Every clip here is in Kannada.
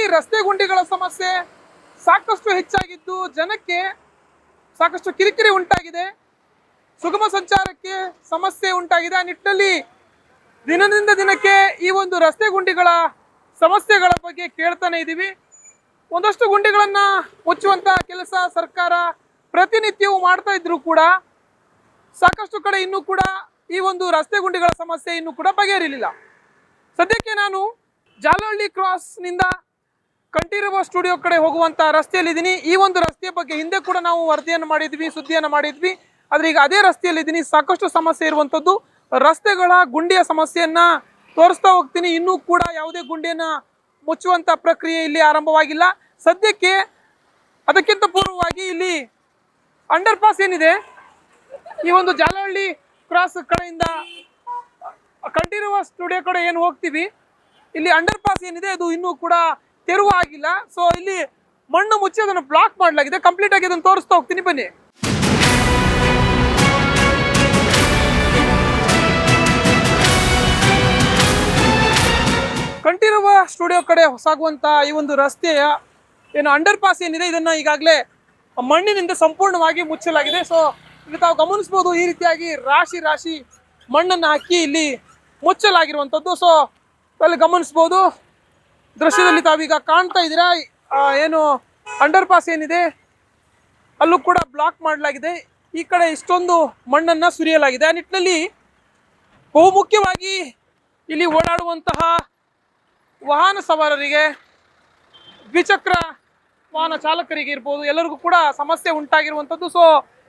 ಬೆಂಗಳೂರಿನಲ್ಲಿ ರಸ್ತೆ ಗುಂಡಿಗಳ ಸಮಸ್ಯೆ ಸಾಕಷ್ಟು ಹೆಚ್ಚಾಗಿದ್ದು ಜನಕ್ಕೆ ಸಾಕಷ್ಟು ಕಿರಿಕಿರಿ ಉಂಟಾಗಿದೆ. ಸುಗಮ ಸಂಚಾರಕ್ಕೆ ಸಮಸ್ಯೆ ಉಂಟಾಗಿದೆ. ಆ ನಿಟ್ಟಿನಲ್ಲಿ ದಿನದಿಂದ ದಿನಕ್ಕೆ ಈ ಒಂದು ರಸ್ತೆ ಗುಂಡಿಗಳ ಸಮಸ್ಯೆಗಳ ಬಗ್ಗೆ ಕೇಳ್ತಾನೆ ಇದ್ದೀವಿ. ಒಂದಷ್ಟು ಗುಂಡಿಗಳನ್ನ ಮುಚ್ಚುವಂತಹ ಕೆಲಸ ಸರ್ಕಾರ ಪ್ರತಿನಿತ್ಯವೂ ಮಾಡ್ತಾ ಇದ್ರು ಕೂಡ ಸಾಕಷ್ಟು ಕಡೆ ಇನ್ನೂ ಕೂಡ ಈ ಒಂದು ರಸ್ತೆ ಗುಂಡಿಗಳ ಸಮಸ್ಯೆ ಇನ್ನೂ ಕೂಡ ಬಗೆಹರಿಲಿಲ್ಲ. ಸದ್ಯಕ್ಕೆ ನಾನು ಜಾಲಹಳ್ಳಿ ಕ್ರಾಸ್ನಿಂದ ಕಂಠೀರವ ಸ್ಟುಡಿಯೋ ಕಡೆ ಹೋಗುವಂತ ರಸ್ತೆಯಲ್ಲಿದ್ದೀನಿ. ಈ ಒಂದು ರಸ್ತೆಯ ಬಗ್ಗೆ ಹಿಂದೆ ಕೂಡ ನಾವು ವರದಿಯನ್ನು ಮಾಡಿದ್ವಿ, ಸುದ್ದಿಯನ್ನು ಮಾಡಿದ್ವಿ. ಆದ್ರೆ ಈಗ ಅದೇ ರಸ್ತೆಯಲ್ಲಿದ್ದೀನಿ. ಸಾಕಷ್ಟು ಸಮಸ್ಯೆ ಇರುವಂತದ್ದು ರಸ್ತೆಗಳ ಗುಂಡಿಯ ಸಮಸ್ಯೆಯನ್ನ ತೋರಿಸ್ತಾ ಹೋಗ್ತೀನಿ. ಇನ್ನೂ ಕೂಡ ಯಾವುದೇ ಗುಂಡಿಯನ್ನ ಮುಚ್ಚುವಂತ ಪ್ರಕ್ರಿಯೆ ಇಲ್ಲಿ ಆರಂಭವಾಗಿಲ್ಲ. ಸದ್ಯಕ್ಕೆ ಅದಕ್ಕಿಂತ ಪೂರ್ವವಾಗಿ ಇಲ್ಲಿ ಅಂಡರ್ ಪಾಸ್ ಏನಿದೆ? ಈ ಒಂದು ಜಾಲಹಳ್ಳಿ ಕ್ರಾಸ್ ಕಡೆಯಿಂದ ಕಂಠೀರವ ಸ್ಟುಡಿಯೋ ಕಡೆ ಏನು ಹೋಗ್ತೀವಿ? ಇಲ್ಲಿ ಅಂಡರ್ ಪಾಸ್ ಏನಿದೆ? ಅದು ಇನ್ನೂ ಕೂಡ ತೆರವು ಆಗಿಲ್ಲ ಸೊ ಇಲ್ಲಿ ಮಣ್ಣು ಮುಚ್ಚಿ ಅದನ್ನು ಬ್ಲಾಕ್ ಮಾಡಲಾಗಿದೆ. ಕಂಪ್ಲೀಟ್ ಆಗಿ ಅದನ್ನು ತೋರಿಸ್ತಾ ಹೋಗ್ತೀನಿ, ಬನ್ನಿ. ಕಂಠೀರವ ಸ್ಟುಡಿಯೋ ಕಡೆ ಹೊಸಾಗುವಂತಹ ಈ ಒಂದು ರಸ್ತೆಯ ಏನು ಅಂಡರ್ ಪಾಸ್ ಏನಿದೆ, ಇದನ್ನ ಈಗಾಗಲೇ ಮಣ್ಣಿನಿಂದ ಸಂಪೂರ್ಣವಾಗಿ ಮುಚ್ಚಲಾಗಿದೆ. ಸೊ ಇಲ್ಲಿ ತಾವು ಗಮನಿಸಬಹುದು ಈ ರೀತಿಯಾಗಿ ರಾಶಿ ರಾಶಿ ಮಣ್ಣನ್ನು ಹಾಕಿ ಇಲ್ಲಿ ಮುಚ್ಚಲಾಗಿರುವಂಥದ್ದು. ಸೊ ಅಲ್ಲಿ ಗಮನಿಸಬಹುದು ದೃಶ್ಯದಲ್ಲಿ ತಾವೀಗ ಕಾಣ್ತಾ ಇದ್ದೀರಾ? ಏನು ಅಂಡರ್ ಪಾಸ್ ಏನಿದೆ? ಅಲ್ಲೂ ಕೂಡ ಬ್ಲಾಕ್ ಮಾಡಲಾಗಿದೆ. ಈ ಕಡೆ ಇಷ್ಟೊಂದು ಮಣ್ಣನ್ನ ಸುರಿಯಲಾಗಿದೆ. ಆ ನಿಟ್ಟಿನಲ್ಲಿ ಬಹುಮುಖ್ಯವಾಗಿ ಇಲ್ಲಿ ಓಡಾಡುವಂತಹ ವಾಹನ ಸವಾರರಿಗೆ ದ್ವಿಚಕ್ರ ವಾಹನ ಚಾಲಕರಿಗೆ ಇರ್ಬೋದು, ಎಲ್ಲರಿಗೂ ಕೂಡ ಸಮಸ್ಯೆ ಉಂಟಾಗಿರುವಂಥದ್ದು. ಸೊ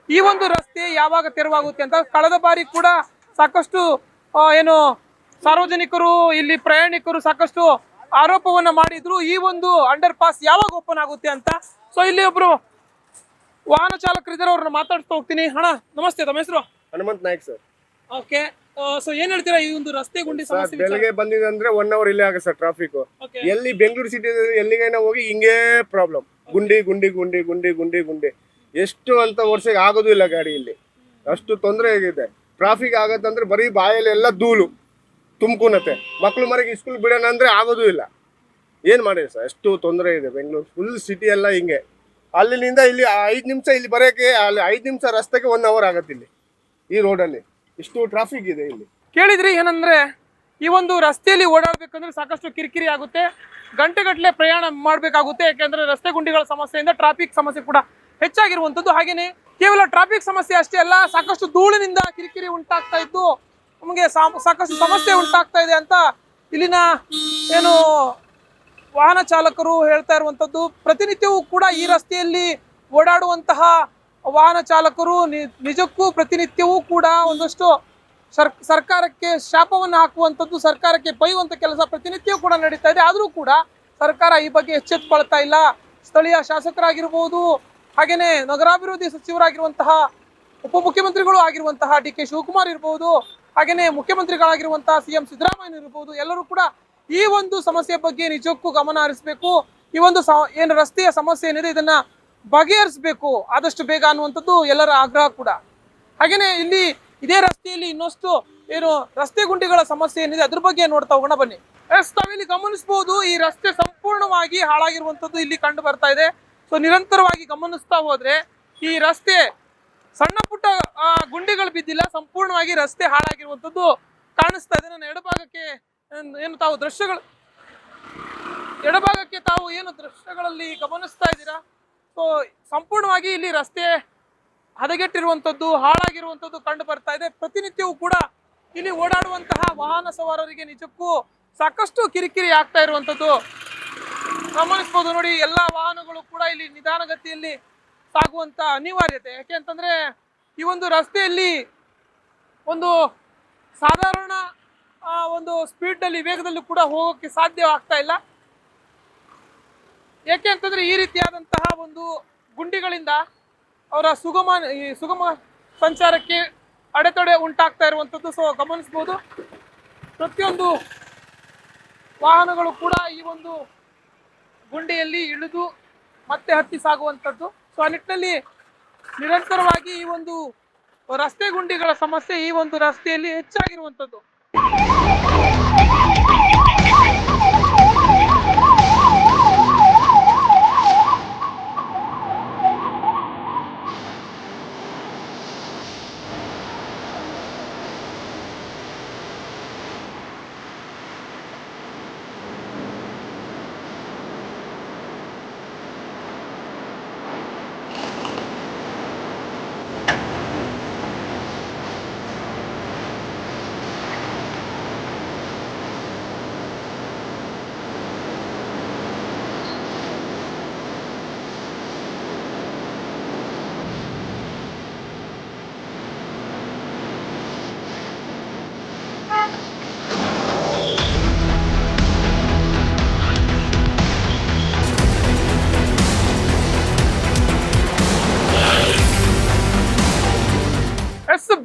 ಈ ಒಂದು ರಸ್ತೆ ಯಾವಾಗ ತೆರವಾಗುತ್ತೆ ಅಂತ ಕಳೆದ ಬಾರಿ ಕೂಡ ಸಾಕಷ್ಟು ಏನು ಸಾರ್ವಜನಿಕರು, ಇಲ್ಲಿ ಪ್ರಯಾಣಿಕರು ಸಾಕಷ್ಟು ಆರೋಪವನ್ನ ಮಾಡಿದ್ರು. ಈ ಒಂದು ಅಂಡರ್ ಪಾಸ್ ಯಾವಾಗ ಓಪನ್ ಆಗುತ್ತೆ ಅಂತ? ಸೊ ಇಲ್ಲಿ ಒಬ್ರು ವಾಹನ ಚಾಲಕರಿದ್ದಾರೆ ಅವ್ರನ್ನ ಮಾತಾಡ್ತಾ ಹೋಗ್ತೀನಿ. ಹಣ ನಮಸ್ತೆ ತಮ್ಮ ಹೆಸರು? Hanumanth Naik sir. Okay so ಏನ್ ಹೇಳ್ತೀರಾ ಈ ಒಂದು ರಸ್ತೆ ಗುಂಡಿ ಸರ್ ಸಮಸ್ಯೆ ಬೆಳಗ್ಗೆ ಬಂದಿದೆ ಅಂದ್ರೆ ಒನ್ ಅವರ್ ಇಲ್ಲೇ ಆಗುತ್ತೆ ಸರ್ ಟ್ರಾಫಿಕ್ ಓಕೆ ಎಲ್ಲಿ ಬೆಂಗಳೂರು ಸಿಟಿ ಎಲ್ಲಿಗೈನ ಹೋಗಿ ಹಿಂಗೇ ಪ್ರಾಬ್ಲಮ್ ಗುಂಡಿ ಗುಂಡಿ ಗುಂಡಿ ಗುಂಡಿ ಗುಂಡಿ ಗುಂಡಿ. ಎಷ್ಟು ಅಂತ ವರ್ಷಕ್ಕೆ ಆಗೋದು ಇಲ್ಲ ಗಾಡಿ ಇಲ್ಲಿ ಅಷ್ಟು ತೊಂದರೆ ಆಗಿದೆ. ಟ್ರಾಫಿಕ್ ಆಗತ್ತಂದ್ರೆ ಬರೀ ಬಾಯಲ್ಲಿ ಎಲ್ಲ ಧೂಳು. ತುಂಬ್ಕೊನತ್ತೆ ಮಕ್ಳು ಮರಿಗೆ ಸ್ಕೂಲ್ ಬಿಡೋಣ ಅಂದರೆ ಆಗೋದೂ ಇಲ್ಲ. ಏನು ಮಾಡಿ ಸರ್? ಎಷ್ಟು ತೊಂದರೆ ಇದೆ ಬೆಂಗಳೂರು. ಫುಲ್ ಸಿಟಿ ಎಲ್ಲ ಹಿಂಗೆ. ಅಲ್ಲಿನಿಂದ ಇಲ್ಲಿ ಐದು ನಿಮಿಷ ಇಲ್ಲಿ ಬರೋಕ್ಕೆ ಅಲ್ಲಿ ಐದು ನಿಮಿಷ ರಸ್ತೆಗೆ ಒನ್ ಅವರ್ ಆಗುತ್ತೆ ಇಲ್ಲಿ. ಈ ರೋಡಲ್ಲಿ ಇಷ್ಟು ಟ್ರಾಫಿಕ್ ಇದೆ ಇಲ್ಲಿ. ಕೇಳಿದ್ರಿ ಏನಂದ್ರೆ, ಈ ಒಂದು ರಸ್ತೆಯಲ್ಲಿ ಓಡಾಡಬೇಕಂದ್ರೆ ಸಾಕಷ್ಟು ಕಿರಿಕಿರಿ ಆಗುತ್ತೆ. ಗಂಟೆಗಟ್ಟಲೆ ಪ್ರಯಾಣ ಮಾಡಬೇಕಾಗುತ್ತೆ. ಯಾಕೆಂದ್ರೆ ರಸ್ತೆ ಗುಂಡಿಗಳ ಸಮಸ್ಯೆಯಿಂದ ಟ್ರಾಫಿಕ್ ಸಮಸ್ಯೆ ಕೂಡ ಹೆಚ್ಚಾಗಿರುವಂಥದ್ದು. ಹಾಗೆಯೇ ಕೇವಲ ಟ್ರಾಫಿಕ್ ಸಮಸ್ಯೆ ಅಷ್ಟೇ ಅಲ್ಲ, ಸಾಕಷ್ಟು ಧೂಳಿನಿಂದ ಕಿರಿಕಿರಿ ಉಂಟಾಗ್ತಾ ಇದ್ದು ನಮಗೆ ಸಾಕಷ್ಟು ಸಮಸ್ಯೆ ಉಂಟಾಗ್ತಾ ಇದೆ ಅಂತ ಇಲ್ಲಿನ ಏನು ವಾಹನ ಚಾಲಕರು ಹೇಳ್ತಾ ಇರುವಂತದ್ದು. ಪ್ರತಿನಿತ್ಯವೂ ಕೂಡ ಈ ರಸ್ತೆಯಲ್ಲಿ ಓಡಾಡುವಂತಹ ವಾಹನ ಚಾಲಕರು ನಿಜಕ್ಕೂ ಪ್ರತಿನಿತ್ಯವೂ ಕೂಡ ಒಂದಷ್ಟು ಸರ್ ಸರ್ಕಾರಕ್ಕೆ ಶಾಪವನ್ನು ಹಾಕುವಂಥದ್ದು ಸರ್ಕಾರಕ್ಕೆ ಬೈಯುವಂಥ ಕೆಲಸ ಪ್ರತಿನಿತ್ಯವೂ ಕೂಡ ನಡೀತಾ ಇದೆ. ಆದರೂ ಕೂಡ ಸರ್ಕಾರ ಈ ಬಗ್ಗೆ ಎಚ್ಚೆತ್ತುಕೊಳ್ತಾ ಇಲ್ಲ. ಸ್ಥಳೀಯ ಶಾಸಕರಾಗಿರ್ಬೋದು ಹಾಗೆಯೇ ನಗರಾಭಿವೃದ್ಧಿ ಸಚಿವರಾಗಿರುವಂತಹ ಉಪಮುಖ್ಯಮಂತ್ರಿಗಳು ಆಗಿರುವಂತಹ ಡಿ ಕೆ ಶಿವಕುಮಾರ್ ಇರ್ಬೋದು ಹಾಗೇನೆ ಮುಖ್ಯಮಂತ್ರಿಗಳಾಗಿರುವಂತಹ ಸಿ ಎಂ ಸಿದ್ದರಾಮಯ್ಯ ಇರ್ಬೋದು, ಎಲ್ಲರೂ ಕೂಡ ಈ ಒಂದು ಸಮಸ್ಯೆ ಬಗ್ಗೆ ನಿಜಕ್ಕೂ ಗಮನ ಹರಿಸಬೇಕು. ಈ ಒಂದು ಏನು ರಸ್ತೆಯ ಸಮಸ್ಯೆ ಏನಿದೆ, ಇದನ್ನ ಬಗೆಹರಿಸಬೇಕು. ಆದಷ್ಟು ಬೇಗ ಅನ್ನುವಂಥದ್ದು ಎಲ್ಲರ ಆಗ್ರಹ ಕೂಡ. ಹಾಗೇನೆ ಇಲ್ಲಿ ಇದೇ ರಸ್ತೆಯಲ್ಲಿ ಇನ್ನಷ್ಟು ಏನು ರಸ್ತೆ ಗುಂಡಿಗಳ ಸಮಸ್ಯೆ ಏನಿದೆ, ಅದ್ರ ಬಗ್ಗೆ ನೋಡ್ತಾ ಹೋಗೋಣ ಬನ್ನಿ. ಎಸ್, ತಾವಿಲ್ಲಿ ಗಮನಿಸಬಹುದು ಈ ರಸ್ತೆ ಸಂಪೂರ್ಣವಾಗಿ ಹಾಳಾಗಿರುವಂತದ್ದು ಇಲ್ಲಿ ಕಂಡು ಬರ್ತಾ ಇದೆ. ಸೊ ನಿರಂತರವಾಗಿ ಗಮನಿಸ್ತಾ ಹೋದ್ರೆ ಈ ರಸ್ತೆ ಸಣ್ಣ ಪುಟ್ಟ ಗುಂಡಿಗಳು ಬಿದ್ದಿಲ್ಲ, ಸಂಪೂರ್ಣವಾಗಿ ರಸ್ತೆ ಹಾಳಾಗಿರುವಂತದ್ದು ಕಾಣಿಸ್ತಾ ಇದೆ. ನನ್ನ ಎಡಭಾಗಕ್ಕೆ, ಏನ್- ತಾವು ದೃಶ್ಯಗಳು, ಎಡಭಾಗಕ್ಕೆ ತಾವು ಏನು ದೃಶ್ಯಗಳಲ್ಲಿ ಗಮನಿಸ್ತಾ ಇದ್ದೀರಾ? ಸೊ ಸಂಪೂರ್ಣವಾಗಿ ಇಲ್ಲಿ ರಸ್ತೆ ಹದಗೆಟ್ಟಿರುವಂಥದ್ದು, ಹಾಳಾಗಿರುವಂಥದ್ದು ಕಂಡು ಬರ್ತಾ ಇದೆ. ಪ್ರತಿನಿತ್ಯವೂ ಕೂಡ ಇಲ್ಲಿ ಓಡಾಡುವಂತಹ ವಾಹನ ಸವಾರರಿಗೆ ನಿಜಕ್ಕೂ ಸಾಕಷ್ಟು ಕಿರಿಕಿರಿ ಆಗ್ತಾ ಇರುವಂಥದ್ದು. ಗಮನಿಸ್ಬೋದು ನೋಡಿ, ಎಲ್ಲ ವಾಹನಗಳು ಕೂಡ ಇಲ್ಲಿ ನಿಧಾನಗತಿಯಲ್ಲಿ ಸಾಗುವಂತ ಅನಿವಾರ್ಯತೆ. ಯಾಕೆ ಅಂತಂದ್ರೆ ಈ ಒಂದು ರಸ್ತೆಯಲ್ಲಿ ಒಂದು ಸಾಧಾರಣ ಒಂದು ಸ್ಪೀಡ್ನಲ್ಲಿ ವೇಗದಲ್ಲೂ ಕೂಡ ಹೋಗೋಕ್ಕೆ ಸಾಧ್ಯ ಆಗ್ತಾ ಇಲ್ಲ. ಯಾಕೆ ಅಂತಂದ್ರೆ ಈ ರೀತಿಯಾದಂತಹ ಒಂದು ಗುಂಡಿಗಳಿಂದ ಅವರ ಸುಗಮ, ಈ ಸುಗಮ ಸಂಚಾರಕ್ಕೆ ಅಡೆತಡೆ ಉಂಟಾಗ್ತಾ ಇರುವಂಥದ್ದು ಸೊ ಗಮನಿಸ್ಬೋದು. ಪ್ರತಿಯೊಂದು ವಾಹನಗಳು ಕೂಡ ಈ ಒಂದು ಗುಂಡಿಯಲ್ಲಿ ಇಳಿದು ಮತ್ತೆ ಹತ್ತಿ ಸಾಗುವಂಥದ್ದು. ಸೊ ಆ ನಿಟ್ಟಿನಲ್ಲಿ ನಿರಂತರವಾಗಿ ಈ ಒಂದು ರಸ್ತೆ ಗುಂಡಿಗಳ ಸಮಸ್ಯೆ ಈ ಒಂದು ರಸ್ತೆಯಲ್ಲಿ ಹೆಚ್ಚಾಗಿರುವಂಥದ್ದು.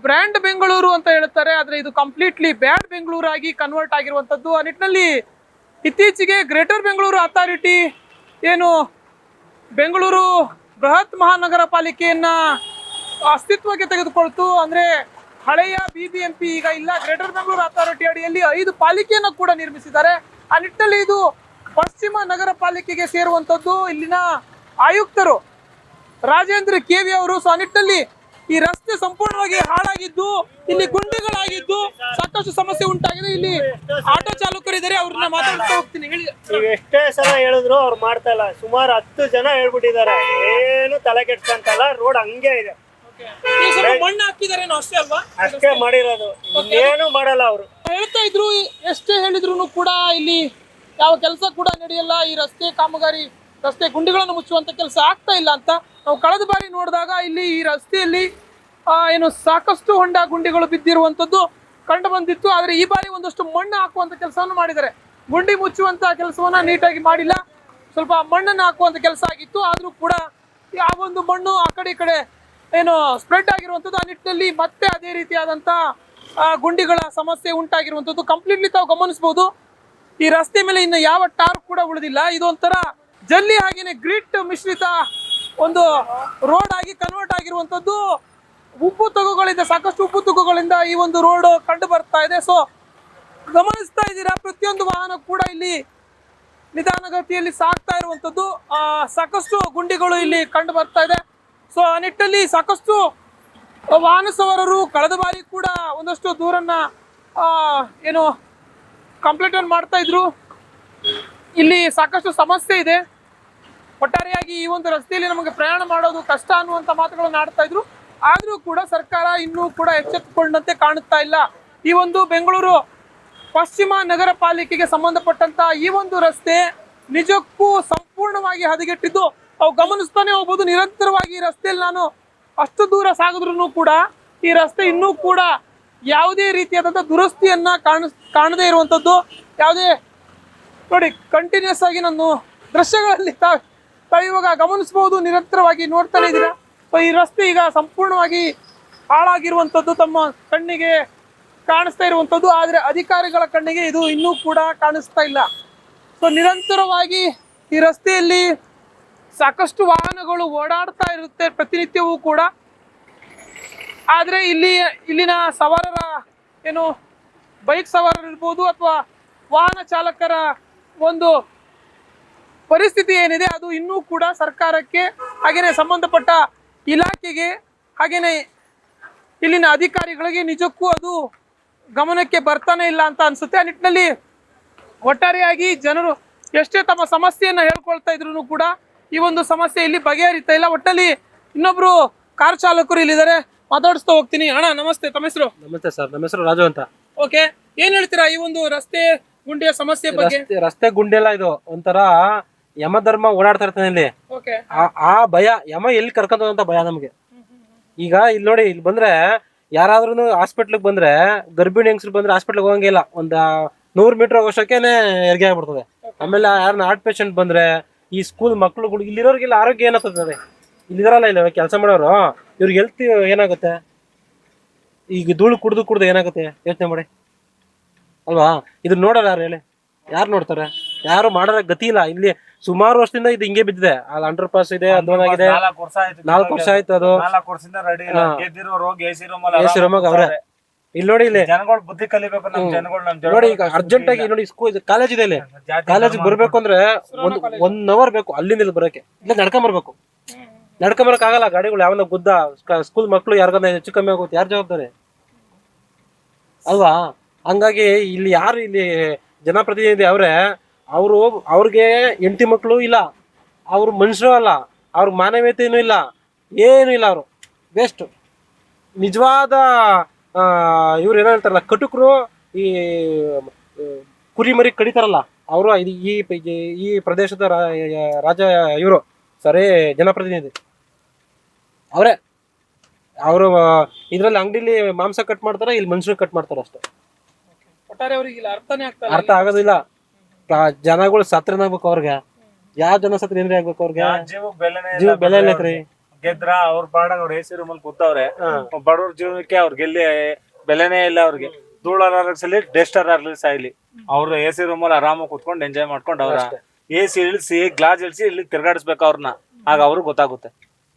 ಬ್ರ್ಯಾಂಡ್ ಬೆಂಗಳೂರು ಅಂತ ಹೇಳ್ತಾರೆ, ಆದರೆ ಇದು ಕಂಪ್ಲೀಟ್ಲಿ ಬ್ಯಾಡ್ ಬೆಂಗಳೂರು ಆಗಿ ಕನ್ವರ್ಟ್ ಆಗಿರುವಂತದ್ದು ಆ ನಿಟ್ಟಿನಲ್ಲಿ ಇತ್ತೀಚೆಗೆ ಗ್ರೇಟರ್ ಬೆಂಗಳೂರು ಅಥಾರಿಟಿ ಏನು ಬೆಂಗಳೂರು ಬೃಹತ್ ಮಹಾನಗರ ಪಾಲಿಕೆಯನ್ನು ಅಸ್ತಿತ್ವಕ್ಕೆ ತೆಗೆದುಕೊಳ್ತು. ಅಂದ್ರೆ ಹಳೆಯ ಬಿಬಿಎಂಪಿ ಈಗ ಇಲ್ಲ ಗ್ರೇಟರ್ ಬೆಂಗಳೂರು ಅಥಾರಿಟಿ ಅಡಿಯಲ್ಲಿ ಐದು ಪಾಲಿಕೆಯನ್ನು ಕೂಡ ನಿರ್ಮಿಸಿದ್ದಾರೆ. ಆ ನಿಟ್ಟಿನಲ್ಲಿ ಇದು ಪಶ್ಚಿಮ ನಗರ ಪಾಲಿಕೆಗೆ ಸೇರುವಂತದ್ದು ಇಲ್ಲಿನ ಆಯುಕ್ತರು ರಾಜೇಂದ್ರ ಕೆವಿ ಅವರು ಸೊ ಆ ನಿಟ್ಟಿನಲ್ಲಿ ಈ ರಸ್ತೆ ಸಂಪೂರ್ಣವಾಗಿ ಹಾಳಾಗಿದ್ದು ಇಲ್ಲಿ ಗುಂಡಿಗಳಾಗಿದ್ದು ಸಾಕಷ್ಟು ಸಮಸ್ಯೆ ಉಂಟಾಗಿದೆ. ಇಲ್ಲಿ ಆಟೋ ಚಾಲಕರು ಇದ್ದಾರೆ ಅವ್ರನ್ನ ಮಾತಾಡ್ತಾ ಹೋಗ್ತೀನಿ. ಹೇಳಿ. ಈಗ ಎಷ್ಟೇ ಸಲ ಹೇಳಿದ್ರು ಅವ್ರು ಮಾಡ್ತಾ ಇಲ್ಲ. ಸುಮಾರು ಹತ್ತು ಜನ ಹೇಳ್ಬಿಟ್ಟಿದ್ದಾರೆ. ಏನು ತಲೆ ಕೆಡ್ಸ್ಕೊಂತಲ್ಲ ರೋಡ್ ಹಂಗೆ ಇದೆ. ಮಣ್ಣು ಹಾಕಿದಾರೆ ಅಷ್ಟೇ ಅಲ್ವಾ? ಅಷ್ಟೇ ಮಾಡಿರೋದು. ಏನು ಮಾಡಲ್ಲ ಅವರು. ಹೇಳ್ತಾ ಇದ್ರು ಎಷ್ಟೇ ಹೇಳಿದ್ರು ಕೂಡ ಇಲ್ಲಿ ಯಾವ ಕೆಲಸ ಕೂಡ ನಡೆಯಲ್ಲ. ಈ ರಸ್ತೆ ಕಾಮಗಾರಿ ರಸ್ತೆ ಗುಂಡಿಗಳನ್ನು ಮುಚ್ಚುವಂತ ಕೆಲಸ ಆಗ್ತಾ ಇಲ್ಲ ಅಂತ ನಾವು ಕಳೆದ ಬಾರಿ ನೋಡಿದಾಗ ಇಲ್ಲಿ ಈ ರಸ್ತೆಯಲ್ಲಿ ಏನು ಸಾಕಷ್ಟು ಹೊಂಡ ಗುಂಡಿಗಳು ಬಿದ್ದಿರುವಂತದ್ದು ಕಂಡು ಬಂದಿತ್ತು. ಆದ್ರೆ ಈ ಬಾರಿ ಒಂದಷ್ಟು ಮಣ್ಣು ಹಾಕುವಂತ ಕೆಲಸವನ್ನು ಮಾಡಿದ್ದಾರೆ. ಗುಂಡಿ ಮುಚ್ಚುವಂತ ಕೆಲಸವನ್ನ ನೀಟಾಗಿ ಮಾಡಿಲ್ಲ. ಸ್ವಲ್ಪ ಮಣ್ಣನ್ನು ಹಾಕುವಂತ ಕೆಲಸ ಆಗಿತ್ತು. ಆದ್ರೂ ಕೂಡ ಆ ಒಂದು ಮಣ್ಣು ಆ ಕಡೆ ಈ ಕಡೆ ಏನು ಸ್ಪ್ರೆಡ್ ಆಗಿರುವಂಥದ್ದು ಆ ನಿಟ್ಟಿನಲ್ಲಿ ಮತ್ತೆ ಅದೇ ರೀತಿಯಾದಂಥ ಗುಂಡಿಗಳ ಸಮಸ್ಯೆ ಉಂಟಾಗಿರುವಂಥದ್ದು ಕಂಪ್ಲೀಟ್ಲಿ ತಾವು ಗಮನಿಸಬಹುದು ಈ ರಸ್ತೆ ಮೇಲೆ ಇನ್ನು ಯಾವ ಟಾರ್ ಕೂಡ ಉಳಿದಿಲ್ಲ. ಇದೊಂಥರ ಜಲ್ಲಿ ಹಾಗೇನೆ ಗ್ರಿಟ್ ಮಿಶ್ರಿತ ಒಂದು ರೋಡ್ ಆಗಿ ಕನ್ವರ್ಟ್ ಆಗಿರುವಂಥದ್ದು. ಉಪ್ಪು ತಗುಗಳಿಂದ ಸಾಕಷ್ಟು ಉಪ್ಪು ತಗುಗಳಿಂದ ಈ ಒಂದು ರೋಡ್ ಕಂಡು ಬರ್ತಾ ಇದೆ. ಸೊ ಗಮನಿಸ್ತಾ ಇದ್ದೀರಾ ಪ್ರತಿಯೊಂದು ವಾಹನ ಕೂಡ ಇಲ್ಲಿ ನಿಧಾನಗತಿಯಲ್ಲಿ ಸಾಗ್ತಾ ಇರುವಂಥದ್ದು. ಆ, ಸಾಕಷ್ಟು ಗುಂಡಿಗಳು ಇಲ್ಲಿ ಕಂಡು ಬರ್ತಾ ಇದೆ. ಸೊ ಆ ನಿಟ್ಟಲ್ಲಿ ಸಾಕಷ್ಟು ವಾಹನ ಸವಾರರು ಕಳೆದ ಬಾರಿ ಕೂಡ ಒಂದಷ್ಟು ದೂರನ್ನ ಏನು ಕಂಪ್ಲೇಂಟ್ ಮಾಡ್ತಾ ಇದ್ರು. ಇಲ್ಲಿ ಸಾಕಷ್ಟು ಸಮಸ್ಯೆ ಇದೆ. ಒಟ್ಟಾರೆಯಾಗಿ ಈ ಒಂದು ರಸ್ತೆಯಲ್ಲಿ ನಮಗೆ ಪ್ರಯಾಣ ಮಾಡೋದು ಕಷ್ಟ ಅನ್ನುವಂಥ ಮಾತುಗಳನ್ನು ಆಡ್ತಾ ಇದ್ರು. ಆದರೂ ಕೂಡ ಸರ್ಕಾರ ಇನ್ನೂ ಕೂಡ ಎಚ್ಚೆತ್ತುಕೊಂಡಂತೆ ಕಾಣುತ್ತಾ ಇಲ್ಲ. ಈ ಒಂದು ಬೆಂಗಳೂರು ಪಶ್ಚಿಮ ನಗರ ಪಾಲಿಕೆಗೆ ಸಂಬಂಧಪಟ್ಟಂತ ಈ ಒಂದು ರಸ್ತೆ ನಿಜಕ್ಕೂ ಸಂಪೂರ್ಣವಾಗಿ ಹದಗೆಟ್ಟಿದ್ದು ಅವು ಗಮನಿಸ್ತಾನೆ ಹೋಗ್ಬೋದು. ನಿರಂತರವಾಗಿ ಈ ರಸ್ತೆಯಲ್ಲಿ ನಾನು ಅಷ್ಟು ದೂರ ಸಾಗಿದ್ರು ಕೂಡ ಈ ರಸ್ತೆ ಇನ್ನೂ ಕೂಡ ಯಾವುದೇ ರೀತಿಯಾದಂಥ ದುರಸ್ತಿಯನ್ನ ಕಾಣಿಸ್ ಕಾಣದೇ ಇರುವಂಥದ್ದು ಯಾವುದೇ ನೋಡಿ ಕಂಟಿನ್ಯೂಸ್ ಆಗಿ ನಾನು ದೃಶ್ಯಗಳಲ್ಲಿ ತಾವ್ ತಾವು ಇವಾಗ ಗಮನಿಸಬಹುದು, ನಿರಂತರವಾಗಿ ನೋಡ್ತಾ ಇದ್ದೀರಾ? ಈ ರಸ್ತೆ ಈಗ ಸಂಪೂರ್ಣವಾಗಿ ಹಾಳಾಗಿರುವಂಥದ್ದು ತಮ್ಮ ಕಣ್ಣಿಗೆ ಕಾಣಿಸ್ತಾ ಇರುವಂಥದ್ದು, ಆದರೆ ಅಧಿಕಾರಿಗಳ ಕಣ್ಣಿಗೆ ಇದು ಇನ್ನೂ ಕೂಡ ಕಾಣಿಸ್ತಾ ಇಲ್ಲ. ಸೊ ನಿರಂತರವಾಗಿ ಈ ರಸ್ತೆಯಲ್ಲಿ ಸಾಕಷ್ಟು ವಾಹನಗಳು ಓಡಾಡ್ತಾ ಇರುತ್ತೆ, ಪ್ರತಿನಿತ್ಯವೂ ಕೂಡ. ಆದರೆ ಇಲ್ಲಿ, ಇಲ್ಲಿನ ಸವಾರರ ಏನು, ಬೈಕ್ ಸವಾರರು ಇರ್ಬೋದು ಅಥವಾ ವಾಹನ ಚಾಲಕರ ಒಂದು ಪರಿಸ್ಥಿತಿ ಏನಿದೆ ಅದು ಇನ್ನೂ ಕೂಡ ಸರ್ಕಾರಕ್ಕೆ ಹಾಗೆಯೇ ಸಂಬಂಧಪಟ್ಟ ಇಲಾಖೆಗೆ ಹಾಗೆಯೇ ಇಲ್ಲಿನ ಅಧಿಕಾರಿಗಳಿಗೆ ನಿಜಕ್ಕೂ ಅದು ಗಮನಕ್ಕೆ ಬರ್ತಾನೆ ಇಲ್ಲ ಅಂತ ಅನ್ಸುತ್ತೆ. ಆ ನಿಟ್ಟಿನಲ್ಲಿ ಒಟ್ಟಾರೆಯಾಗಿ ಜನರು ಎಷ್ಟೇ ತಮ್ಮ ಸಮಸ್ಯೆಯನ್ನು ಹೇಳ್ಕೊಳ್ತಾ ಇದ್ರು ಕೂಡ ಈ ಒಂದು ಸಮಸ್ಯೆ ಇಲ್ಲಿ ಬಗೆಹರಿತಾ ಇಲ್ಲ. ಒಟ್ಟಲ್ಲಿ ಇನ್ನೊಬ್ರು ಕಾರ್ ಚಾಲಕರು ಇಲ್ಲಿದ್ದಾರೆ. ಮಾತಾಡಿಸ್ತಾ ಹೋಗ್ತೀನಿ. ಅಣ್ಣ ನಮಸ್ತೆ. ತಮ್ಮ ಹೆಸರು? ನಮಸ್ತೆ ಸರ್. ನಮ್ಮ ಹೆಸರು ರಾಜು ಅಂತ. ಓಕೆ. ಏನ್ ಹೇಳ್ತೀರಾ ಈ ಒಂದು ರಸ್ತೆ ಗುಂಡಿಯ ಸಮಸ್ಯೆ ಬಗ್ಗೆ? ರಸ್ತೆ ರಸ್ತೆ ಎಲ್ಲ ಇದು ಒಂಥರ ಯಮಧರ್ಮ ಓಡಾಡ್ತಾ ಇರ್ತಾನೆ ಇಲ್ಲಿ ಆ- ಆ ಭಯ ಯಮ ಎಲ್ಲಿ ಕರ್ಕೊಂಡ್ ಅಂತ ಭಯ ನಮ್ಗೆ. ಈಗ ಇಲ್ಲಿ ನೋಡಿ ಇಲ್ಲಿ ಬಂದ್ರೆ ಯಾರಾದ್ರೂ ಹಾಸ್ಪಿಟ್ಲಿಗೆ ಬಂದ್ರೆ ಗರ್ಭಿಣಿ ಹೆಂಗಸರು ಬಂದ್ರೆ ಹಾಸ್ಪಿಟ್ಲಿಗೆ ಹೋಗಂಗಿಲ್ಲ ಒಂದ್ ನೂರ್ ಮೀಟರ್ ಹೋಗೋಷ್ಟಕ್ಕೇನೆ ಹೆರಿಗೆ ಆಗ್ಬಿಡ್ತದೆ. ಆಮೇಲೆ ಯಾರನ್ನ ಹಾರ್ಟ್ ಪೇಷಂಟ್ ಬಂದ್ರೆ ಈ ಸ್ಕೂಲ್ ಮಕ್ಳುಗಳು ಇಲ್ಲಿರೋರ್ಗೆಲ್ಲ ಆರೋಗ್ಯ ಏನಾಗ್ತದೆ ಇಲ್ಲಿರಲ್ಲ ಇಲ್ಲ ಕೆಲಸ ಮಾಡೋರು ಇವ್ರಿಗೆ ಹೆಲ್ತ್ ಏನಾಗುತ್ತೆ? ಈಗ ಧೂಳು ಕುಡ್ದು ಕುಡ್ದು ಏನಾಗುತ್ತೆ? ಯೋಚನೆ ಮಾಡಿ. ಅಲ್ವಾ? ಇದನ್ನ ನೋಡೋರು ಯಾರು ಹೇಳಿ? ಯಾರು ನೋಡ್ತಾರೆ? ಯಾರು ಮಾಡೋರ ಗತಿ ಇಲ್ಲ. ಇಲ್ಲಿ ಸುಮಾರು ವರ್ಷದಿಂದ ಇದು ಹಿಂಗೆ ಬಿದ್ದಿದೆ. ಅಲ್ಲಿ ಅಂಡರ್ ಪಾಸ್ ಇದೆ. ಅದೊಂದಾಗಿದೆ ನಾಲ್ಕು ವರ್ಷ ಆಯ್ತು ನಾಲ್ಕು ವರ್ಷ ಆಯ್ತು ಅದು. ನಾಲ್ಕು ವರ್ಷದಿಂದ ರೆಡಿ ಇಲ್ಲ. ಗೆದ್ದಿರೋರು ಗೆಸಿ ರೂಮ್ ಎ ಸಿ ರೂಮಾಗ ಅವ್ರೆ. ಇಲ್ಲಿ ನೋಡಿ ಇಲ್ಲಿ. ಜನಗಳು ಬುದ್ಧಿ ಕಲಿಬೇಕು ನಮ್ಮ ಜನಗಳು ನೋಡಿ ಈಗ ಅರ್ಜೆಂಟ್ ಆಗಿ ನೋಡಿ ಸ್ಕೂಲ್ ಕಾಲೇಜ್ ಇದೆ ಇಲ್ಲಿ. ಕಾಲೇಜ್ ಬರ್ಬೇಕು ಅಂದ್ರೆ ಒಂದ್ ಒನ್ ಅವರ್ ಬೇಕು ಅಲ್ಲಿಂದ ಇಲ್ಲಿ ಬರಕ್ಕೆ ಇಲ್ಲ ನಡ್ಕೊಂಡ್ ಬರ್ಬೇಕು ನಡ್ಕೊಂಡ್ ಬರಕ್ ಆಗಲ್ಲ ಗಾಡಿಗಳು ಯಾವನ ಗುದ್ದ ಸ್ಕೂಲ್ ಮಕ್ಳು ಯಾರಿಗಾನ ಹೆಚ್ಚು ಕಮ್ಮಿ ಆಗುತ್ತೆ ಯಾರು ಜವಾಬ್ದಾರಿ? ಅಲ್ವಾ? ಹಂಗಾಗಿ ಇಲ್ಲಿ ಯಾರು ಇಲ್ಲಿ ಜನಪ್ರತಿನಿಧಿ ಅವ್ರೆ ಅವರು ಅವ್ರಿಗೆ ಹೆಂಡತಿ ಮಕ್ಕಳು ಇಲ್ಲ ಅವ್ರು ಮನುಷ್ಯರು ಅಲ್ಲ ಅವ್ರ ಮಾನವೀಯತೆಯೂ ಇಲ್ಲ ಏನೂ ಇಲ್ಲ ಅವರು. ವೇಸ್ಟು ನಿಜವಾದ ಇವ್ರು ಏನೋ ಹೇಳ್ತಾರಲ್ಲ ಕಟುಕರು ಈ ಕುರಿ ಮರಿ ಕಡಿತಾರಲ್ಲ ಅವರು ಈ ಈ- ಈ ಪ್ರದೇಶದ ರಾಜ ಇವರು ಸರಿ ಜನಪ್ರತಿನಿಧಿ. ಅವರೇ ಅವರು ಇದರಲ್ಲಿ ಅಂಗಡಿಲಿ ಮಾಂಸ ಕಟ್ ಮಾಡ್ತಾರೆ ಇಲ್ಲಿ ಮನುಷ್ಯರು ಕಟ್ ಮಾಡ್ತಾರೆ ಅಷ್ಟೇ ಒಟ್ಟಾರೆ ಅವ್ರಿಗೆ ಇಲ್ಲ ಅರ್ಥನೇ ಆಗ್ತಾ ಅರ್ಥ ಆಗೋದಿಲ್ಲ. ಪ್ರ- ಜನಗಳು ಸತ್ರನಾಗ್ಬೇಕು ಅವ್ರಿಗೆ. ಯಾವ ಜನ ಸತ್ರ ಏನ್ರಿ ಆಗ್ಬೇಕು ಅವ್ರಿಗೆ? ಜೀವಕ್ ಬೆಲೆನೇ ಜೀವ ಬೆಲೆ ಇಲ್ಲ ಐತ್ರಿ ಗೆದ್ರ ಅವ್ರ ಬಾಡ ಅವ್ರ ಎಸಿ ರೂಮಲ್ಲಿ ಕೂತವ್ರೆ. ಬಡವ್ರ ಜೀವನಕ್ಕೆ ಅವ್ರಿಗೆ ಎಲ್ಲಿ ಬೆಲೆನೇ ಇಲ್ಲ ಅವ್ರಿಗೆ. ಧೂಳರ್ ಸಲಿ ಡೆಸ್ಟರ್ ಸಾಯ್ಲಿ ಅವ್ರ ಎ ಸಿ ರೂಮಲ್ಲಿ ಆರಾಮಾಗಿ ಕುತ್ಕೊಂಡು ಎಂಜಾಯ್ ಮಾಡ್ಕೊಂಡು ಅವ್ರ ಎ ಸಿ ಇಳಿಸಿ ಗ್ಲಾಸ್ ಇಳಿಸಿ ಇಲ್ಲಿ ತಿರ್ಗಾಡಿಸ್ಬೇಕು ಅವ್ರನ್ನ ಆಗ ಅವ್ರಿಗೆ ಗೊತ್ತಾಗುತ್ತೆ.